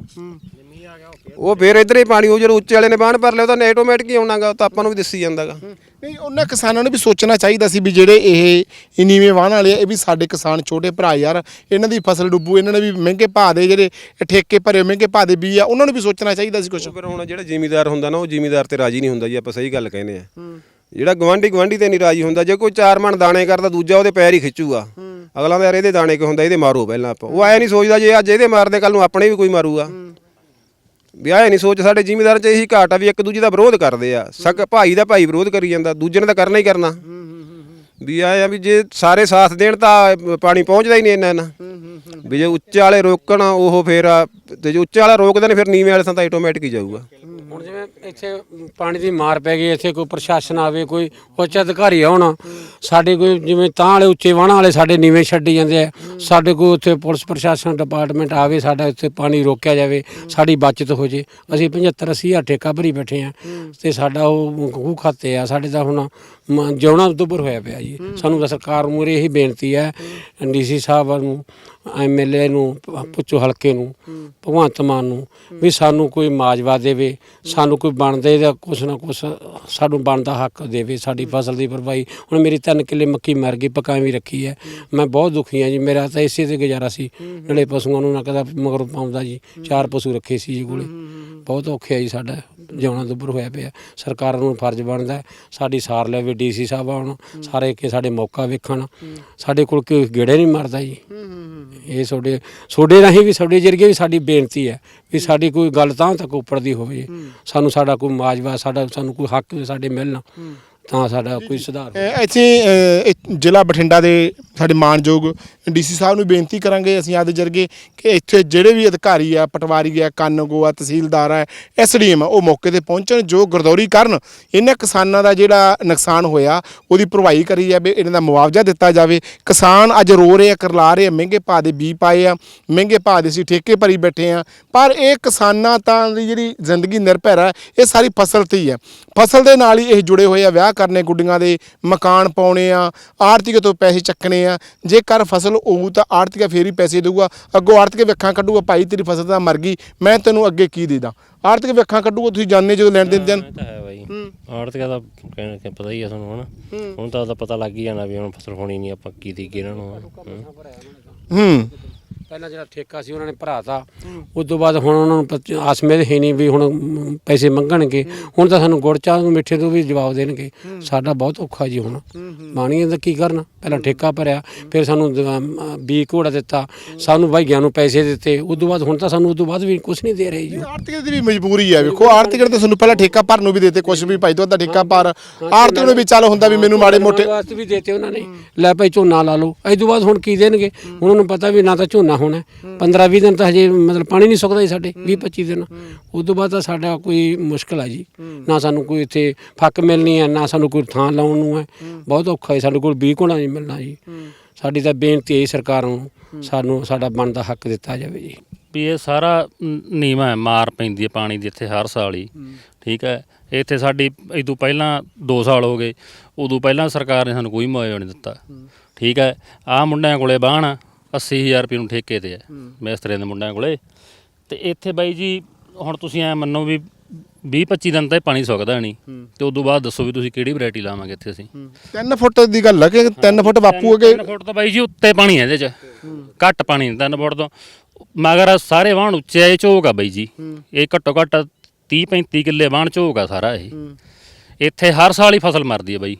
Speaker 1: ਉਹ ਫੇਰ ਇਧਰ ਹੀ ਪਾਣੀ ਉਹ ਜਦੋਂ ਉੱਚੇ ਵਾਲੇ ਨੇ ਬਾਣ ਭਰ ਲਿਆ ਉਹ ਤਾਂ ਆਟੋਮੈਟਿਕ ਹੀ ਆਉਣਾਗਾ ਤਾਂ ਆਪਾਂ ਨੂੰ ਵੀ ਦਿਸੀ ਜਾਂਦਾਗਾ।
Speaker 2: ਨਹੀਂ ਉਹਨਾਂ ਕਿਸਾਨਾਂ ਨੂੰ ਵੀ ਸੋਚਣਾ ਚਾਹੀਦਾ ਸੀ ਵੀ ਜਿਹੜੇ ਇਹ ਨੀਵੇਂ ਵਾਹਣ ਵਾਲੇ ਆ ਇਹ ਵੀ ਸਾਡੇ ਕਿਸਾਨ ਛੋਟੇ ਭਰਾ ਯਾਰ ਇਹਨਾਂ ਦੀ ਫਸਲ ਡੁੱਬੂ ਇਹਨਾਂ ਨੇ ਵੀ ਮਹਿੰਗੇ ਭਾਅ ਦੇ ਜਿਹੜੇ ਠੇਕੇ ਭਰੇ ਮਹਿੰਗੇ ਭਾਅ ਦੇ ਬੀਜ ਆ ਉਹਨਾਂ ਨੂੰ ਵੀ ਸੋਚਣਾ ਚਾਹੀਦਾ ਸੀ ਕੁਝ
Speaker 1: ਫਿਰ ਹੁਣ ਜਿਹੜਾ ਜ਼ਿਮੀਦਾਰ ਹੁੰਦਾ ਨਾ ਉਹ ਜ਼ਿਮੀਦਾਰ ਤੇ ਰਾਜੀ ਨਹੀਂ ਹੁੰਦਾ ਜੀ ਆਪਾਂ ਸਹੀ ਗੱਲ ਕਹਿੰਦੇ ਆ। ਜਿਹੜਾ ਗਵਾਂਢੀ ਗਵਾਂਢੀ ਤੇ ਨਹੀਂ ਰਾਜੀ ਹੁੰਦਾ ਜੇ ਕੋਈ ਚਾਰ ਮਣ ਦਾਣੇ ਕਰਦਾ ਦੂਜਾ ਉਹਦੇ ਪੈਰ ਹੀ ਖਿੱਚੂਗਾ। ਅਗਲਾ ਦਾ ਯਾਰ ਇਹਦੇ ਦਾਣੇ ਕਿ ਹੁੰਦਾ ਇਹਦੇ ਮਾਰੋ ਪਹਿਲਾਂ ਆਪਾਂ। ਉਹ ਐ ਨਹੀਂ ਸੋਚਦਾ ਜੇ ਅੱਜ ਇਹਦੇ ਮਾਰਦੇ ਕੱਲ ਨੂੰ ਆਪਣੇ ਵੀ ਕੋਈ ਮਾਰੂਗਾ। ਵੀ ਆਏ ਨਹੀਂ ਸੋਚ ਸਾਡੇ ਜ਼ਿਮੀਦਾਰ ਚ ਇਹੀ ਘਾਟ ਆ ਵੀ ਇੱਕ ਦੂਜੇ ਦਾ ਵਿਰੋਧ ਕਰਦੇ ਆ। ਸਕ ਭਾਈ ਦਾ ਭਾਈ ਵਿਰੋਧ ਕਰੀ ਜਾਂਦਾ ਦੂਜੇ ਨੇ ਤਾਂ ਕਰਨਾ ਹੀ ਕਰਨਾ। ਵੀ ਆਏ ਆ ਵੀ ਜੇ ਸਾਰੇ ਸਾਥ ਦੇਣ ਤਾਂ ਪਾਣੀ ਪਹੁੰਚਦਾ ਹੀ ਨਹੀਂ ਇੰਨਾ ਇੰਨਾ। ਵੀ ਜੇ ਉੱਚੇ ਵਾਲੇ ਰੋਕਣ ਉਹ ਫੇਰ ਤੇ ਜੇ ਉੱਚੇ ਵਾਲਾ ਰੋਕਦੇ ਨੇ ਫਿਰ ਨੀਵੇਂ ਵਾਲੇ ਤਾਂ ਆਟੋਮੈਟਿਕ ਹੀ ਜਾਊਗਾ।
Speaker 3: ਹੁਣ ਜਿਵੇਂ ਇੱਥੇ ਪਾਣੀ ਦੀ ਮਾਰ ਪੈ ਗਈ, ਇੱਥੇ ਕੋਈ ਪ੍ਰਸ਼ਾਸਨ ਆਵੇ, ਕੋਈ ਉੱਚ ਅਧਿਕਾਰੀ ਆਉਣ, ਸਾਡੇ ਕੋਈ ਜਿਵੇਂ ਤਾਂ ਵਾਲੇ ਉੱਚੇ ਵਾਹਣਾਂ ਵਾਲੇ ਸਾਡੇ ਨੀਵੇਂ ਛੱਡੀ ਜਾਂਦੇ ਆ। ਸਾਡੇ ਕੋਲ ਉੱਥੇ ਪੁਲਿਸ ਪ੍ਰਸ਼ਾਸਨ ਡਿਪਾਰਟਮੈਂਟ ਆਵੇ, ਸਾਡਾ ਇੱਥੇ ਪਾਣੀ ਰੋਕਿਆ ਜਾਵੇ, ਸਾਡੀ ਬਚਤ ਹੋ ਜੇ। ਅਸੀਂ 75 ਅੱਸੀ ਹਜ਼ਾਰ ਠੇਕਾ ਭਰੀ ਬੈਠੇ ਆ ਤੇ ਸਾਡਾ ਉਹ ਖੂਹ ਖਾਤੇ ਆ, ਸਾਡੇ ਦਾ ਹੁਣ ਮ- ਜਿਉਣਾ ਦੁੱਬਰ ਹੋਇਆ ਪਿਆ ਜੀ। ਸਾਨੂੰ ਤਾਂ ਸਰਕਾਰ ਮੂਹਰੇ ਇਹੀ ਬੇਨਤੀ ਹੈ ਡੀਸੀ ਸਾਹਿਬ ਨੂੰ ਐਮਐਲਏ ਨੂੰ ਪ- ਪੁੱਛੋ ਹਲਕੇ ਨੂੰ ਭਗਵੰਤ ਮਾਨ ਨੂੰ ਵੀ ਸਾਨੂੰ ਕੋਈ ਮਾਜਵਾ ਦੇਵੇ ਸਾਨੂੰ ਕੋਈ ਬਣਦੇ ਦਾ ਕੁਛ ਨਾ ਕੁਛ ਸਾਨੂੰ ਬਣਦਾ ਹੱਕ ਦੇਵੇ ਸਾਡੀ ਫਸਲ ਦੀ ਭਰਪਾਈ ਹੁਣ ਮੇਰੀ ਤਿੰਨ ਕਿੱਲੇ ਮੱਕੀ ਮਰ ਗਈ ਪਕਾਈ ਰੱਖੀ ਹੈ। ਮੈਂ ਬਹੁਤ ਦੁਖੀ ਹਾਂ ਜੀ ਮੇਰਾ ਤਾਂ ਇਸੇ ਤੇ ਗੁਜ਼ਾਰਾ ਸੀ। ਨਲੇ ਪਸ਼ੂਆਂ ਨੂੰ ਨਾ ਕਦਾ ਮਗਰ ਪਾਉਂਦਾ ਜੀ ਚਾਰ ਪਸ਼ੂ ਰੱਖੇ ਸੀ ਜੀ ਕੋਲੇ। ਬਹੁਤ ਔਖਿਆ ਜੀ ਸਾਡਾ ਜਿਉਣਾ ਦੁੱਬਰ ਹੋਇਆ ਪਿਆ। ਸਰਕਾਰ ਨੂੰ ਫਰਜ਼ ਬਣਦਾ ਹੈ, ਸਾਡੀ ਸਾਰ ਲੈਵੇ ਡੀਸੀ ਸਾਹਿਬ ਆਉਣ ਸਾਰੇ ਕਿ ਸਾਡੇ ਮੌਕਾ ਵੇਖਣ। ਸਾਡੇ ਕੋਲ ਕੋਈ ਗੇੜੇ ਨਹੀਂ ਮਾਰਦਾ ਜੀ। ਇਹ ਤੁਹਾਡੇ ਤੁਹਾਡੇ ਰਾਹੀਂ ਵੀ ਤੁਹਾਡੇ ਜਰੀਏ ਵੀ ਸਾਡੀ ਬੇਨਤੀ ਹੈ ਵੀ ਸਾਡੀ ਕੋਈ ਗੱਲ ਤਾਂ ਤੱਕ ਉੱਪਰ ਦੀ ਹੋਵੇ। ਸਾਨੂੰ ਸਾਡਾ ਕੋਈ ਮਾਜਵਾ ਸਾਡਾ ਸਾਨੂੰ ਕੋਈ ਹੱਕ ਸਾਡੇ ਮਿਲਣ। ਤਾਂ ਸਾਡਾ ਕੋਈ ਸੁਧਾਰ ਹੋਵੇ।
Speaker 2: ਅਹ ਇੱਥੇ ਅਹ, ਇਹ ਜ਼ਿਲ੍ਹਾ ਬਠਿੰਡਾ ਦੇ ਸਾਡੇ ਮਾਨਯੋਗ ਡੀਸੀ ਸਾਹਿਬ ਨੂੰ ਬੇਨਤੀ ਕਰਾਂਗੇ ਅਸੀਂ ਆਦੇ ਜਰਗੇ ਕਿ ਇੱਥੇ ਜਿਹੜੇ ਵੀ ਅਧਿਕਾਰੀ ਆ ਪਟਵਾਰੀ ਆ ਕਾਨੂੰਗੋ ਆ ਤਹਿਸੀਲਦਾਰ ਆ ਐਸਡੀਐਮ ਆ ਉਹ ਮੌਕੇ ਤੇ ਪਹੁੰਚਣ ਜੋ ਗਰਦੌਰੀ ਕਰਨ ਇਹਨਾਂ ਕਿਸਾਨਾਂ ਦਾ ਜਿਹੜਾ ਨੁਕਸਾਨ ਹੋਇਆ ਉਹਦੀ ਭਰਵਾਈ ਕਰੀ ਜਾਵੇ ਇਹਨਾਂ ਦਾ ਮੁਆਵਜ਼ਾ ਦਿੱਤਾ ਜਾਵੇ। ਕਿਸਾਨ ਅੱਜ ਰੋ ਰਹੇ ਆ ਕਰਲਾ ਰਹੇ ਆ ਮਹਿੰਗੇ ਭਾਅ ਦੇ ਬੀ ਪਾਏ ਆ ਮਹਿੰਗੇ ਭਾਅ ਦੇ ਸੀ ਠੇਕੇ ਭਰੀ ਬੈਠੇ ਆ। ਪਰ ਇਹ ਕਿਸਾਨਾਂ ਤਾਂ ਦੀ ਜਿਹੜੀ ਜ਼ਿੰਦਗੀ ਨਿਰਭਰ ਆ ਇਹ ਸਾਰੀ ਫਸਲ ਤੇ ਹੀ ਆ। ਫਸਲ ਦੇ ਨਾਲ ਹੀ ਇਹ ਜੁੜੇ ਹੋਏ ਆ ਵਿਆਹ ਕਰਨੇ ਗੁੱਡੀਆਂ ਦੇ ਮਕਾਨ ਪਾਉਣੇ ਆ ਆਰਥਿਕ ਤੋਂ ਪੈਸੇ ਚੱਕਣੇ ਆ। ਜੇਕਰ ਫਸਲ ਹੋਊ ਤਾਂ ਆਰਥਿਕ ਫੇਰ ਹੀ ਪੈਸੇ ਦੇਊਗਾ। ਅੱਗੋਂ ਆਰਥਿਕ ਵੇਖਾਂ ਕੱਢੂਗਾ ਭਾਈ ਤੇਰੀ ਫਸਲ ਤਾਂ ਮਰ ਗਈ ਮੈਂ ਤੈਨੂੰ ਅੱਗੇ ਕੀ ਦੇ ਦਾਂ? ਆਰਥਿਕ ਵੇਖਾਂ ਕੱਢੂਗਾ ਤੁਸੀਂ ਜਾਣਦੇ ਜਦੋਂ ਲੈਣ ਦੇਣ ਦੇਣ।
Speaker 7: ਤਾਂ ਹੈ ਬਾਈ। ਆੜਤੀਆ ਦਾ ਕਹਿਣ ਕਿ ਪਤਾ ਹੀ ਆ ਤੁਹਾਨੂੰ ਹਨਾ? ਹੁਣ ਤਾਂ ਉਹਦਾ ਪਤਾ ਲੱਗ ਹੀ ਜਾਣਾ ਵੀ ਹੁਣ ਫਸਲ ਹੋਣੀ ਨਹੀਂ ਆਪਾਂ ਕੀ ਦੀ ਇਹਨਾਂ ਨੂੰ ਹੂੰ।
Speaker 3: ਪਹਿਲਾਂ ਜਿਹੜਾ ਠੇਕਾ ਸੀ ਉਹਨਾਂ ਨੇ ਭਰਾਤਾ। ਉਸ ਤੋਂ ਬਾਅਦ ਹੁਣ ਉਹਨਾਂ ਨੂੰ ਆਸ ਮੇਦ ਹੈ ਨਹੀਂ ਵੀ ਹੁਣ ਪੈਸੇ ਮੰਗਣਗੇ। ਹੁਣ ਤਾਂ ਸਾਨੂੰ ਗੁੜ ਚਾਹ ਨੂੰ ਮਿੱਠੇ ਤੋਂ ਵੀ ਜਵਾਬ ਦੇਣਗੇ। ਸਾਡਾ ਬਹੁਤ ਔਖਾ ਜੀ ਹੁਣ। ਬਾਣੀਆਂ ਦਾ ਕੀ ਕਰਨਾ? ਪਹਿਲਾਂ ਠੇਕਾ ਭਰਿਆ ਫਿਰ ਸਾਨੂੰ ਬੀ ਘੋੜਾ ਦਿੱਤਾ। ਸਾਨੂੰ ਭਾਈਆਂ ਨੂੰ ਪੈਸੇ ਦਿੱਤੇ। ਉਸ ਤੋਂ ਬਾਅਦ ਹੁਣ ਤਾਂ ਸਾਨੂੰ ਉਸ ਤੋਂ ਬਾਅਦ ਵੀ ਕੁਝ ਨਹੀਂ ਦੇ ਰਹੇ ਜੀ।
Speaker 2: ਆਰਥਿਕ ਦੀ ਵੀ ਮਜਬੂਰੀ ਹੈ ਵੇਖੋ ਆਰਥਿਕ ਨੇ ਤਾਂ ਤੁਹਾਨੂੰ ਪਹਿਲਾਂ ਠੇਕਾ ਭਰਨ ਨੂੰ ਵੀ ਦੇਤੇ ਕੁਝ ਵੀ ਭਾਈ ਅੱਧਾ ਠੇਕਾ ਭਰ। ਆਰਥਿਕ ਨੂੰ ਵੀ ਚੱਲ ਹੁੰਦਾ ਵੀ ਮੈਨੂੰ ਮਾੜੇ ਮੋਟੇ
Speaker 3: ਵਾਸਤੇ ਵੀ ਦੇਤੇ ਉਹਨਾਂ ਨੇ। ਲੈ ਭਾਈ ਝੋਨਾ ਲਾ ਲਓ। ਇਸ ਤੋਂ ਬਾਅਦ ਹੁਣ ਕੀ ਦੇਣਗੇ? ਉਹਨਾਂ ਨੂੰ ਪਤਾ ਵੀ ਨਾ ਤਾਂ ਝੋਨਾ ਹੋਣਾ। 15 20 ਦਿਨ ਤਾਂ ਹਜੇ ਮਤਲਬ ਪਾਣੀ ਨਹੀਂ ਸੁੱਕਦਾ ਜੀ ਸਾਡੇ 20 25 ਦਿਨ। ਉਸ ਤੋਂ ਬਾਅਦ ਤਾਂ ਸਾਡਾ ਕੋਈ ਮੁਸ਼ਕਲ ਹੈ ਜੀ। ਨਾ ਸਾਨੂੰ ਕੋਈ ਇੱਥੇ ਫੱਕ ਮਿਲਣੀ ਹੈ ਨਾ ਸਾਨੂੰ ਕੋਈ ਥਾਂ ਲਾਉਣ ਨੂੰ ਹੈ। ਬਹੁਤ ਔਖਾ ਹੈ ਸਾਡੇ ਕੋਲ 20 ਕੋਣਾ ਨਹੀਂ ਮਿਲਣਾ ਜੀ। ਸਾਡੀ ਤਾਂ ਬੇਨਤੀ ਹੈ ਜੀ ਸਰਕਾਰ ਨੂੰ ਸਾਨੂੰ ਸਾਡਾ ਬਣਦਾ ਹੱਕ ਦਿੱਤਾ ਜਾਵੇ ਜੀ।
Speaker 4: ਵੀ ਇਹ ਸਾਰਾ ਨੀਵਾਂ ਹੈ ਮਾਰ ਪੈਂਦੀ ਹੈ ਪਾਣੀ ਦੀ ਇੱਥੇ ਹਰ ਸਾਲ ਹੀ। ਠੀਕ ਹੈ ਇੱਥੇ ਸਾਡੀ ਇਦੋਂ ਪਹਿਲਾਂ 2 ਸਾਲ ਹੋ ਗਏ ਉਦੋਂ ਪਹਿਲਾਂ ਸਰਕਾਰ ਨੇ ਸਾਨੂੰ ਕੋਈ ਮੁਆਵਜ਼ਾ ਨਹੀਂ ਦਿੱਤਾ। ਠੀਕ ਹੈ ਆਹ ਮੁੰਡਿਆਂ ਕੋਲੇ ਬਾਹਣ 80000 ਰੁਪਏ ਨੂੰ ਠੇਕੇ ਤੇ ਹੈ। ਮਿਸਤਰੀਆਂ ਦੇ ਮੁੰਡਿਆਂ ਕੋਲੇ। ਤੇ ਇੱਥੇ ਬਾਈ ਜੀ ਹੁਣ ਤੁਸੀਂ ਐ ਮੰਨੋ ਵੀ 20 25 ਦਿਨ ਤਾਂ ਇਹ ਪਾਣੀ ਸੁੱਕਦਾ ਨਹੀਂ। ਤੇ ਉਦੋਂ ਬਾਅਦ ਦੱਸੋ ਵੀ ਤੁਸੀਂ ਕਿਹੜੀ ਵੈਰਾਈਟੀ ਲਾਵਾਂਗੇ ਇੱਥੇ ਅਸੀਂ।
Speaker 2: 3 ਫੁੱਟ ਦੀ ਗੱਲ ਹੈ ਕਿ 3 ਫੁੱਟ ਬਾਪੂ ਅਗੇ
Speaker 4: 3 ਫੁੱਟ ਤਾਂ ਬਾਈ ਜੀ ਉੱਤੇ ਪਾਣੀ ਹੈ ਇਹਦੇ 'ਚ। ਘੱਟ ਪਾਣੀ ਨਹੀਂ 3 ਫੁੱਟ ਤੋਂ। ਮਗਰ ਸਾਰੇ ਵਾਹਣ ਉੱਚੇ ਆ ਇਹ ਝੋਕ ਆ ਬਾਈ ਜੀ। ਇਹ ਘੱਟੋ ਘੱਟ 30 35 ਕਿੱਲੇ ਵਾਹਣ ਝੋਕ ਆ ਸਾਰਾ ਇਹ। ਇੱਥੇ ਹਰ ਸਾਲ ਹੀ ਫਸਲ ਮਰਦੀ ਹੈ ਬਾਈ।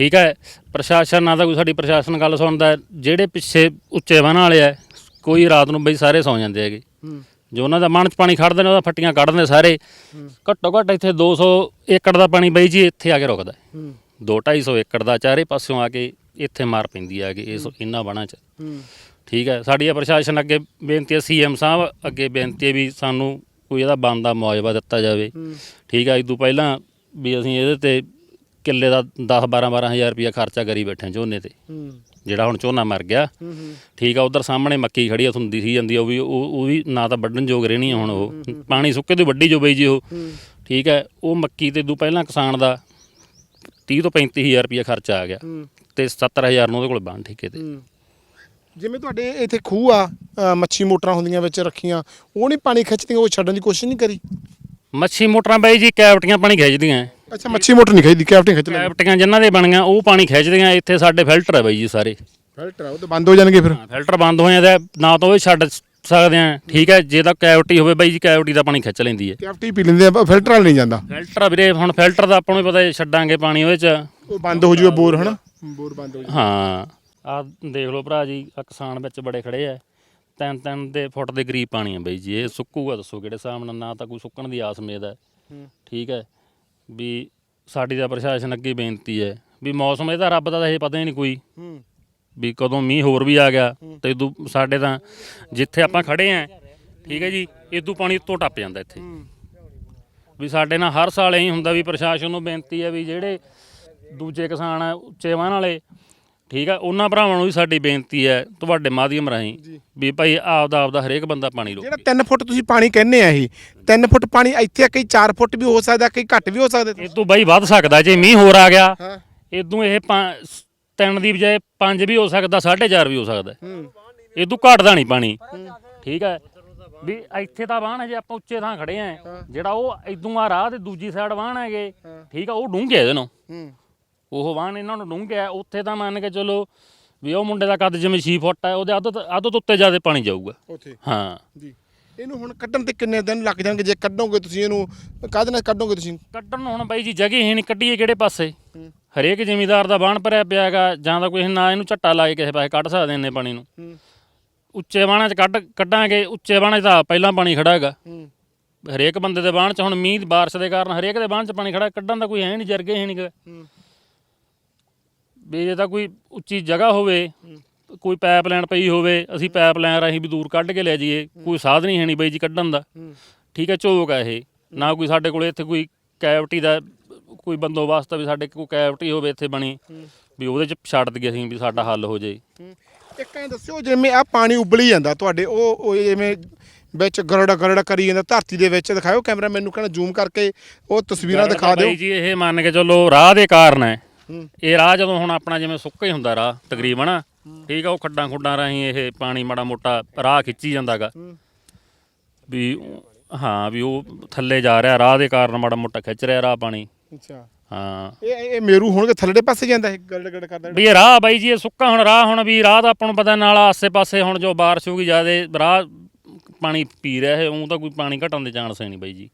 Speaker 4: ਠੀਕ ਹੈ ਪ੍ਰਸ਼ਾਸਨ ਨਾ ਤਾਂ ਕੋਈ ਸਾਡੀ ਪ੍ਰਸ਼ਾਸਨ ਗੱਲ ਸੁਣਦਾ। ਜਿਹੜੇ ਪਿੱਛੇ ਉੱਚੇ ਵਾਹਣ ਵਾਲੇ ਆ ਕੋਈ ਰਾਤ ਨੂੰ ਬਈ ਸਾਰੇ ਸੌ ਜਾਂਦੇ ਹੈਗੇ। ਜੋ ਉਹਨਾਂ ਦਾ ਮਨ ਚ ਪਾਣੀ ਖੜਦੇ ਨੇ ਉਹਦਾ ਫੱਟੀਆਂ ਕੱਢਦੇ ਸਾਰੇ। ਘੱਟੋ ਘੱਟ ਇੱਥੇ 200 ਏਕੜ ਦਾ ਪਾਣੀ ਬਈ ਜੀ ਇੱਥੇ ਆ ਕੇ ਰੁਕਦਾ। ਹੈ। ਦੋ 250 ਏਕੜ ਦਾ ਚਾਰੇ ਪਾਸਿਓਂ ਆ ਕੇ ਇੱਥੇ ਮਾਰ ਪੈਂਦੀ ਆ ਕਿ ਇਸ ਇਹਨਾਂ ਬਾਣਾ ਚ। ਠੀਕ ਹੈ ਸਾਡੀ ਇਹ ਪ੍ਰਸ਼ਾਸਨ ਅੱਗੇ ਬੇਨਤੀ ਹੈ ਸੀਐਮ ਸਾਹਿਬ ਅੱਗੇ ਬੇਨਤੀ ਹੈ ਵੀ ਸਾਨੂੰ ਕੋਈ ਇਹਦਾ ਬਣਦਾ ਮੁਆਵਜ਼ਾ ਦਿੱਤਾ ਜਾਵੇ। ਠੀਕ ਹੈ ਇਸ ਤੋਂ ਪਹਿਲਾਂ ਵੀ ਅਸੀਂ ਇਹਦੇ ਤੇ ਕਿੱਲੇ ਦਾ 10 12 12000 ਰੁਪਇਆ ਖਰਚਾ ਕਰੀ ਬੈਠੇ ਹਾਂ ਝੋਨੇ ਤੇ। ਜਿਹੜਾ ਹੁਣ ਝੋਨਾ ਮਰ ਗਿਆ ਠੀਕ ਆ ਉਧਰ ਸਾਹਮਣੇ ਮੱਕੀ ਖੜੀ ਆ ਤੁਹਾਨੂੰ ਦਿਖੀ ਜਾਂਦੀ ਆ ਉਹ ਵੀ ਉਹ ਉਹ ਵੀ ਨਾ ਤਾਂ ਵੱਢਣ ਯੋਗ ਰਹਿਣੀ ਆ ਹੁਣ ਉਹ। ਪਾਣੀ ਸੁੱਕੇ ਤੋਂ ਵੱਡੀ ਜੋ ਬਈ ਜੀ ਉਹ। ਠੀਕ ਹੈ ਉਹ ਮੱਕੀ ਤੇ ਦੂ ਪਹਿਲਾਂ ਕਿਸਾਨ ਦਾ 30 ਤੋਂ 35000 ਰੁਪਇਆ ਖਰਚਾ ਆ ਗਿਆ। ਤੇ 70000 ਨੂੰ ਉਹਦੇ ਕੋਲ ਬਾਣ ਠੇਕੇ ਤੇ।
Speaker 2: ਜਿਵੇਂ ਤੁਹਾਡੇ ਇੱਥੇ ਖੂਹ ਆ ਅ, ਮੱਛੀ ਮੋਟਰਾਂ ਹੁੰਦੀਆਂ ਵਿੱਚ ਰੱਖੀਆਂ ਉਹ ਨਹੀਂ ਪਾਣੀ ਖਿੱਚਦੀਆਂ ਉਹ ਛੱਡਣ ਦੀ ਕੋਸ਼ਿਸ਼ ਨਹੀਂ ਕਰੀ?
Speaker 4: ਮੱਛੀ ਮੋਟਰਾਂ ਬਾਈ ਜੀ ਕੈਵਟੀਆਂ ਪਾਣੀ ਖਿੱਚਦੀਆਂ।
Speaker 2: ਅੱਛਾ ਮੱਛੀ ਮੋਟਰ ਨਹੀਂ ਖਿੱਚਦੀ ਕੈਪਟਨ ਖਿੱਚ ਲੈਂਦੀ।
Speaker 4: ਕੈਵਟੀਆਂ ਜਿਨ੍ਹਾਂ ਦੇ ਬਣੀਆਂ ਉਹ ਪਾਣੀ ਖਿੱਚਦੀਆਂ ਇੱਥੇ ਸਾਡੇ ਫਿਲਟਰ ਹੈ ਬਾਈ ਜੀ ਸਾਰੇ।
Speaker 2: ਫਿਲਟਰ ਆ ਉਹ ਤਾਂ ਬੰਦ ਹੋ ਜਾਣਗੇ ਫਿਰ।
Speaker 4: ਫਿਲਟਰ ਬੰਦ ਹੋ ਜਾਂਦਾ ਨਾ ਤਾਂ ਉਹ ਛੱਡ ਸਕਦੇ ਆ। ਠੀਕ ਹੈ ਜੇ ਤਾਂ ਕੈਵਟੀ ਹੋਵੇ ਬਾਈ ਜੀ ਕੈਵਟੀ ਦਾ ਪਾਣੀ ਖਿੱਚ ਲੈਂਦੀ ਹੈ
Speaker 2: ਕੈਪਟੀ ਪੀ ਲੈਂਦੇ ਆ ਫਿਲਟਰ ਵਾਲ ਨਹੀਂ ਜਾਂਦਾ।
Speaker 4: ਫਿਲਟਰ ਵੀਰੇ ਹੁਣ ਫਿਲਟਰ ਦਾ ਆਪਾਂ ਨੂੰ ਪਤਾ ਹੈ, ਛੱਡਾਂਗੇ ਪਾਣੀ ਉਹਦੇ ਚ।
Speaker 2: ਉਹ ਬੰਦ ਹੋ ਜੂਗਾ ਬੋਰ ਹਨਾ? ਬੋਰ ਬੰਦ ਹੋ।
Speaker 4: ਹਾਂ ਆ ਦੇਖ ਲਓ ਭਰਾ ਜੀ ਆ ਕਿਸਾਨ ਵਿੱਚ ਬੜੇ ਖੜੇ ਆ। ਤਿੰਨ ਤਿੰਨ ਦੇ ਫੁੱਟ ਦੇ ਕਰੀਬ ਪਾਣੀ ਆ ਬਈ ਜੀ ਇਹ ਸੁੱਕੂਗਾ ਦੱਸੋ ਕਿਹੜੇ ਹਿਸਾਬ ਨਾਲ ਨਾ ਤਾਂ ਕੋਈ ਸੁੱਕਣ ਦੀ ਆਸ ਉਮੀਦ ਹੈ। ਠੀਕ ਹੈ ਵੀ ਸਾਡੀ ਦਾ ਪ੍ਰਸ਼ਾਸਨ ਅੱਗੇ ਬੇਨਤੀ ਹੈ ਵੀ ਮੌਸਮ ਇਹਦਾ ਰੱਬ ਦਾ ਤਾਂ ਇਹ ਪਤਾ ਹੀ ਨਹੀਂ ਕੋਈ। ਵੀ ਕਦੋਂ ਮੀਂਹ ਹੋਰ ਵੀ ਆ ਗਿਆ ਤੇ ਇਦੋਂ ਸਾਡੇ ਤਾਂ ਜਿੱਥੇ ਆਪਾਂ ਖੜੇ ਆਂ ਠੀਕ ਹੈ ਜੀ ਇਦੋਂ ਪਾਣੀ ਉੱਤੋਂ ਟੱਪ ਜਾਂਦਾ ਇੱਥੇ। ਵੀ ਸਾਡੇ ਨਾਲ ਹਰ ਸਾਲ ਇਹੀ ਹੁੰਦਾ ਵੀ ਪ੍ਰਸ਼ਾਸਨ ਨੂੰ ਬੇਨਤੀ ਹੈ ਵੀ ਜਿਹੜੇ ਦੂਜੇ ਕਿਸਾਨ ਆ ਉੱਚੇ ਵਾਹਨ ਵਾਲੇ ਠੀਕ ਆ? ਉਹਨਾਂ ਭਰਾਵਾਂ ਨੂੰ ਵੀ ਸਾਡੀ ਬੇਨਤੀ ਹੈ ਤੁਹਾਡੇ ਮਾਧਿਅਮ ਰਾਹੀਂ ਵੀ ਭਾਈ ਆਪਦਾ ਆਪਦਾ ਹਰੇਕ ਬੰਦਾ ਪਾਣੀ ਰੋਕੇ।
Speaker 2: ਜਿਹੜਾ 3 ਫੁੱਟ ਤੁਸੀਂ ਪਾਣੀ ਕਹਿੰਦੇ ਆ ਇਹ 3 ਫੁੱਟ ਪਾਣੀ ਇੱਥੇ ਕਈ 4 ਫੁੱਟ ਵੀ ਹੋ ਸਕਦਾ ਕਈ ਘੱਟ ਵੀ ਹੋ ਸਕਦੇ।
Speaker 4: ਇਦੋਂ ਬਾਈ ਵੱਧ ਸਕਦਾ ਜੇ ਮੀਂਹ ਹੋਰ ਆ ਗਿਆ ਇਦੋਂ ਇਹ ਪੰਜ- ਤਿੰਨ ਦੀ ਬਜਾਏ 5 ਵੀ ਹੋ ਸਕਦਾ 4.5 ਵੀ ਹੋ ਸਕਦਾ। ਇਦੋਂ ਘਟਦਾ ਨਹੀਂ ਪਾਣੀ। ਠੀਕ ਹੈ ਵੀ ਇੱਥੇ ਤਾਂ ਵਾਹਣ ਹੈ ਜੇ ਆਪਾਂ ਉੱਚੇ ਥਾਂ ਖੜੇ ਆਂ ਜਿਹੜਾ ਉਹ ਇਦੋਂ ਆ ਰਾਹ ਤੇ ਦੂਜੀ ਸਾਈਡ ਵਾਹਣ ਹੈਗੇ ਠੀਕ ਆ ਉਹ ਡੂੰਘੇ ਇਹਦੇ ਨੂੰ ਉਹ ਵਾਹਣ ਇਹਨਾਂ ਨੂੰ ਡੂੰਘਿਆ ਉੱਥੇ ਤਾਂ ਮੰਨ ਕੇ ਚਲੋ ਵੀ ਉਹ ਮੁੰਡੇ ਦਾ ਕੱਦ ਜਿਵੇਂ 6 ਫੁੱਟ ਹੈ ਉਹਦੇ ਅੱਧ ਅੱਧ ਤੋਂ ਉੱਤੇ ਜ਼ਿਆਦਾ ਪਾਣੀ ਜਾਊਗਾ।
Speaker 2: ਉੱਥੇ?
Speaker 4: ਹਾਂ।
Speaker 2: ਜੀ। ਇਹਨੂੰ ਹੁਣ ਕੱਢਣ ਤੇ ਕਿੰਨੇ ਦਿਨ ਲੱਗ ਜਾਣਗੇ? ਜੇ ਕੱਢੋਗੇ ਤੁਸੀਂ ਇਹਨੂੰ ਕਾਹਦੇ ਨਾਲ ਕੱਢੋਗੇ ਤੁਸੀਂ?
Speaker 4: ਕੱਢਣ ਨੂੰ ਹੁਣ ਬਾਈ ਜੀ ਜਗ੍ਹਾ ਹੀ ਨਹੀਂ ਕੱਢੀਏ ਕਿਹੜੇ ਪਾਸੇ? ਹਰੇਕ ਜ਼ਿਮੀਦਾਰ ਦਾ ਬਾਣ ਭਰਿਆ ਪਿਆ ਹੈਗਾ ਜਾਂ ਤਾਂ ਕੋਈ ਨਾ ਇਹਨੂੰ ਝੱਟਾ ਲਾ ਕੇ ਕਿਸੇ ਪਾਸੇ ਕੱਢ ਸਕਦੇ ਇੰਨੇ ਪਾਣੀ ਨੂੰ। ਉੱਚੇ ਬਾਣਾਂ 'ਚ ਕੱਢ ਕੱਢਾਂਗੇ ਉੱਚੇ ਬਾਣਾਂ 'ਚ ਤਾਂ ਪਹਿਲਾਂ ਪਾਣੀ ਖੜਾ ਹੈਗਾ। ਹਰੇਕ ਬੰਦੇ ਦੇ ਬਾਣ 'ਚ ਹੁਣ ਮੀਂਹ ਬਾਰਿਸ਼ ਦੇ ਕਾਰਨ ਹਰੇਕ ਦੇ ਬਾਣ 'ਚ ਪਾਣੀ ਖੜਾ ਕੱਢਣ ਦਾ ਕੋਈ ਹੈ ਨਹੀਂ ਜਰਗੇ ਹੈ ਨਹੀਂ ਵੀ ਜੇ ਤਾਂ ਕੋਈ ਉੱਚੀ ਜਗ੍ਹਾ ਹੋਵੇ ਕੋਈ ਪਾਈਪਲਾਈਨ ਪਈ ਹੋਵੇ ਅਸੀਂ ਪਾਈਪਲਾਈਨ ਰਾਹੀਂ ਵੀ ਦੂਰ ਕੱਢ ਕੇ ਲੈ ਜਾਈਏ ਕੋਈ ਹੈ ਨਹੀਂ ਬਈ ਜੀ ਕੱਢਣ ਦਾ। ਠੀਕ ਹੈ ਝੋਕ ਹੈ ਇਹ। ਨਾ ਕੋਈ ਸਾਡੇ ਕੋਲੇ ਇੱਥੇ ਕੋਈ ਕੈਵਟੀ ਦਾ ਕੋਈ ਬੰਦੋਬਸਤ ਵੀ ਸਾਡੇ ਕੋਈ ਕੈਵਟੀ ਹੋਵੇ ਇੱਥੇ ਬਣੀ ਵੀ ਉਹਦੇ ਚ ਛੱਡ ਦਈਏ ਅਸੀਂ ਵੀ ਸਾਡਾ ਹੱਲ ਹੋ ਜਾਏ।
Speaker 2: ਇੱਕ ਐਂ ਦੱਸਿਓ ਜਿਵੇਂ ਆ ਪਾਣੀ ਉਬਲੀ ਜਾਂਦਾ ਤੁਹਾਡੇ ਉਹ ਉਹ ਜਿਵੇਂ ਵਿੱਚ ਗਰੜਾ ਗਰੜਾ ਕਰੀ ਜਾਂਦਾ ਧਰਤੀ ਦੇ ਵਿੱਚ ਦਿਖਾਓ ਕੈਮਰਾ ਮੈਨੂੰ ਕਹਿੰਦਾ ਜ਼ੂਮ ਕਰਕੇ ਉਹ ਤਸਵੀਰਾਂ ਦਿਖਾ ਦਿਓ।
Speaker 4: ਜੀ ਇਹ ਮੰਨ ਕੇ ਚੱਲੋ ਰਾਹ ਦੇ ਕਾਰਨ ਹੂੰ। ਇਹ ਰਾਹ ਜਦੋਂ ਹੁਣ ਆਪਣਾ ਜਿਵੇਂ ਸੁੱਕਾ ਹੀ ਹੁੰਦਾ ਰਾਹ ਤਕਰੀਬਨ ਠੀਕ ਆ ਉਹ ਖੱਡਾਂ ਖੁੱਡਾਂ ਰਾਹੀਂ ਇਹ ਪਾਣੀ ਮਾੜਾ ਮੋਟਾ ਰਾਹ ਖਿੱਚੀ ਜਾਂਦਾਗਾ। ਵੀ ਹਾਂ ਵੀ ਉਹ ਥੱਲੇ ਜਾ ਰਿਹਾ ਰਾਹ ਦੇ ਕਾਰਨ ਮਾੜਾ ਮੋਟਾ ਖਿੱਚ ਰਿਹਾ ਰਾਹ ਪਾਣੀ।
Speaker 2: ਅੱਛਾ।
Speaker 4: ਹਾਂ।
Speaker 2: ਇਹ ਇਹ ਮੇਰੂ ਹੋਣਗੇ ਥੱਲੜੇ ਪਾਸੇ ਜਾਂਦਾ ਇਹ ਗਰੜ ਕਰਦਾ
Speaker 4: ਵੀ ਇਹ ਰਾਹ ਬਾਈ ਜੀ ਇਹ ਸੁੱਕਾ ਹੁਣ ਰਾਹ ਹੁਣ ਵੀ ਰਾਹ ਦਾ ਆਪਾਂ ਨੂੰ ਪਤਾ ਨਾਲ ਆਸੇ-ਪਾਸੇ ਹੁਣ ਜੋ ਬਾਰਿਸ਼ ਹੋਊਗੀ ਜਿਆਦੇ ਰਾਹ ਪਾਣੀ ਪੀ ਰਿਹਾ ਹੈ ਉਹ ਤਾਂ ਕੋਈ ਪਾਣੀ ਘਟਣ ਦੇ ਚਾਂਸ ਹੈ ਨਹੀਂ ਬਾਈ ਜੀ।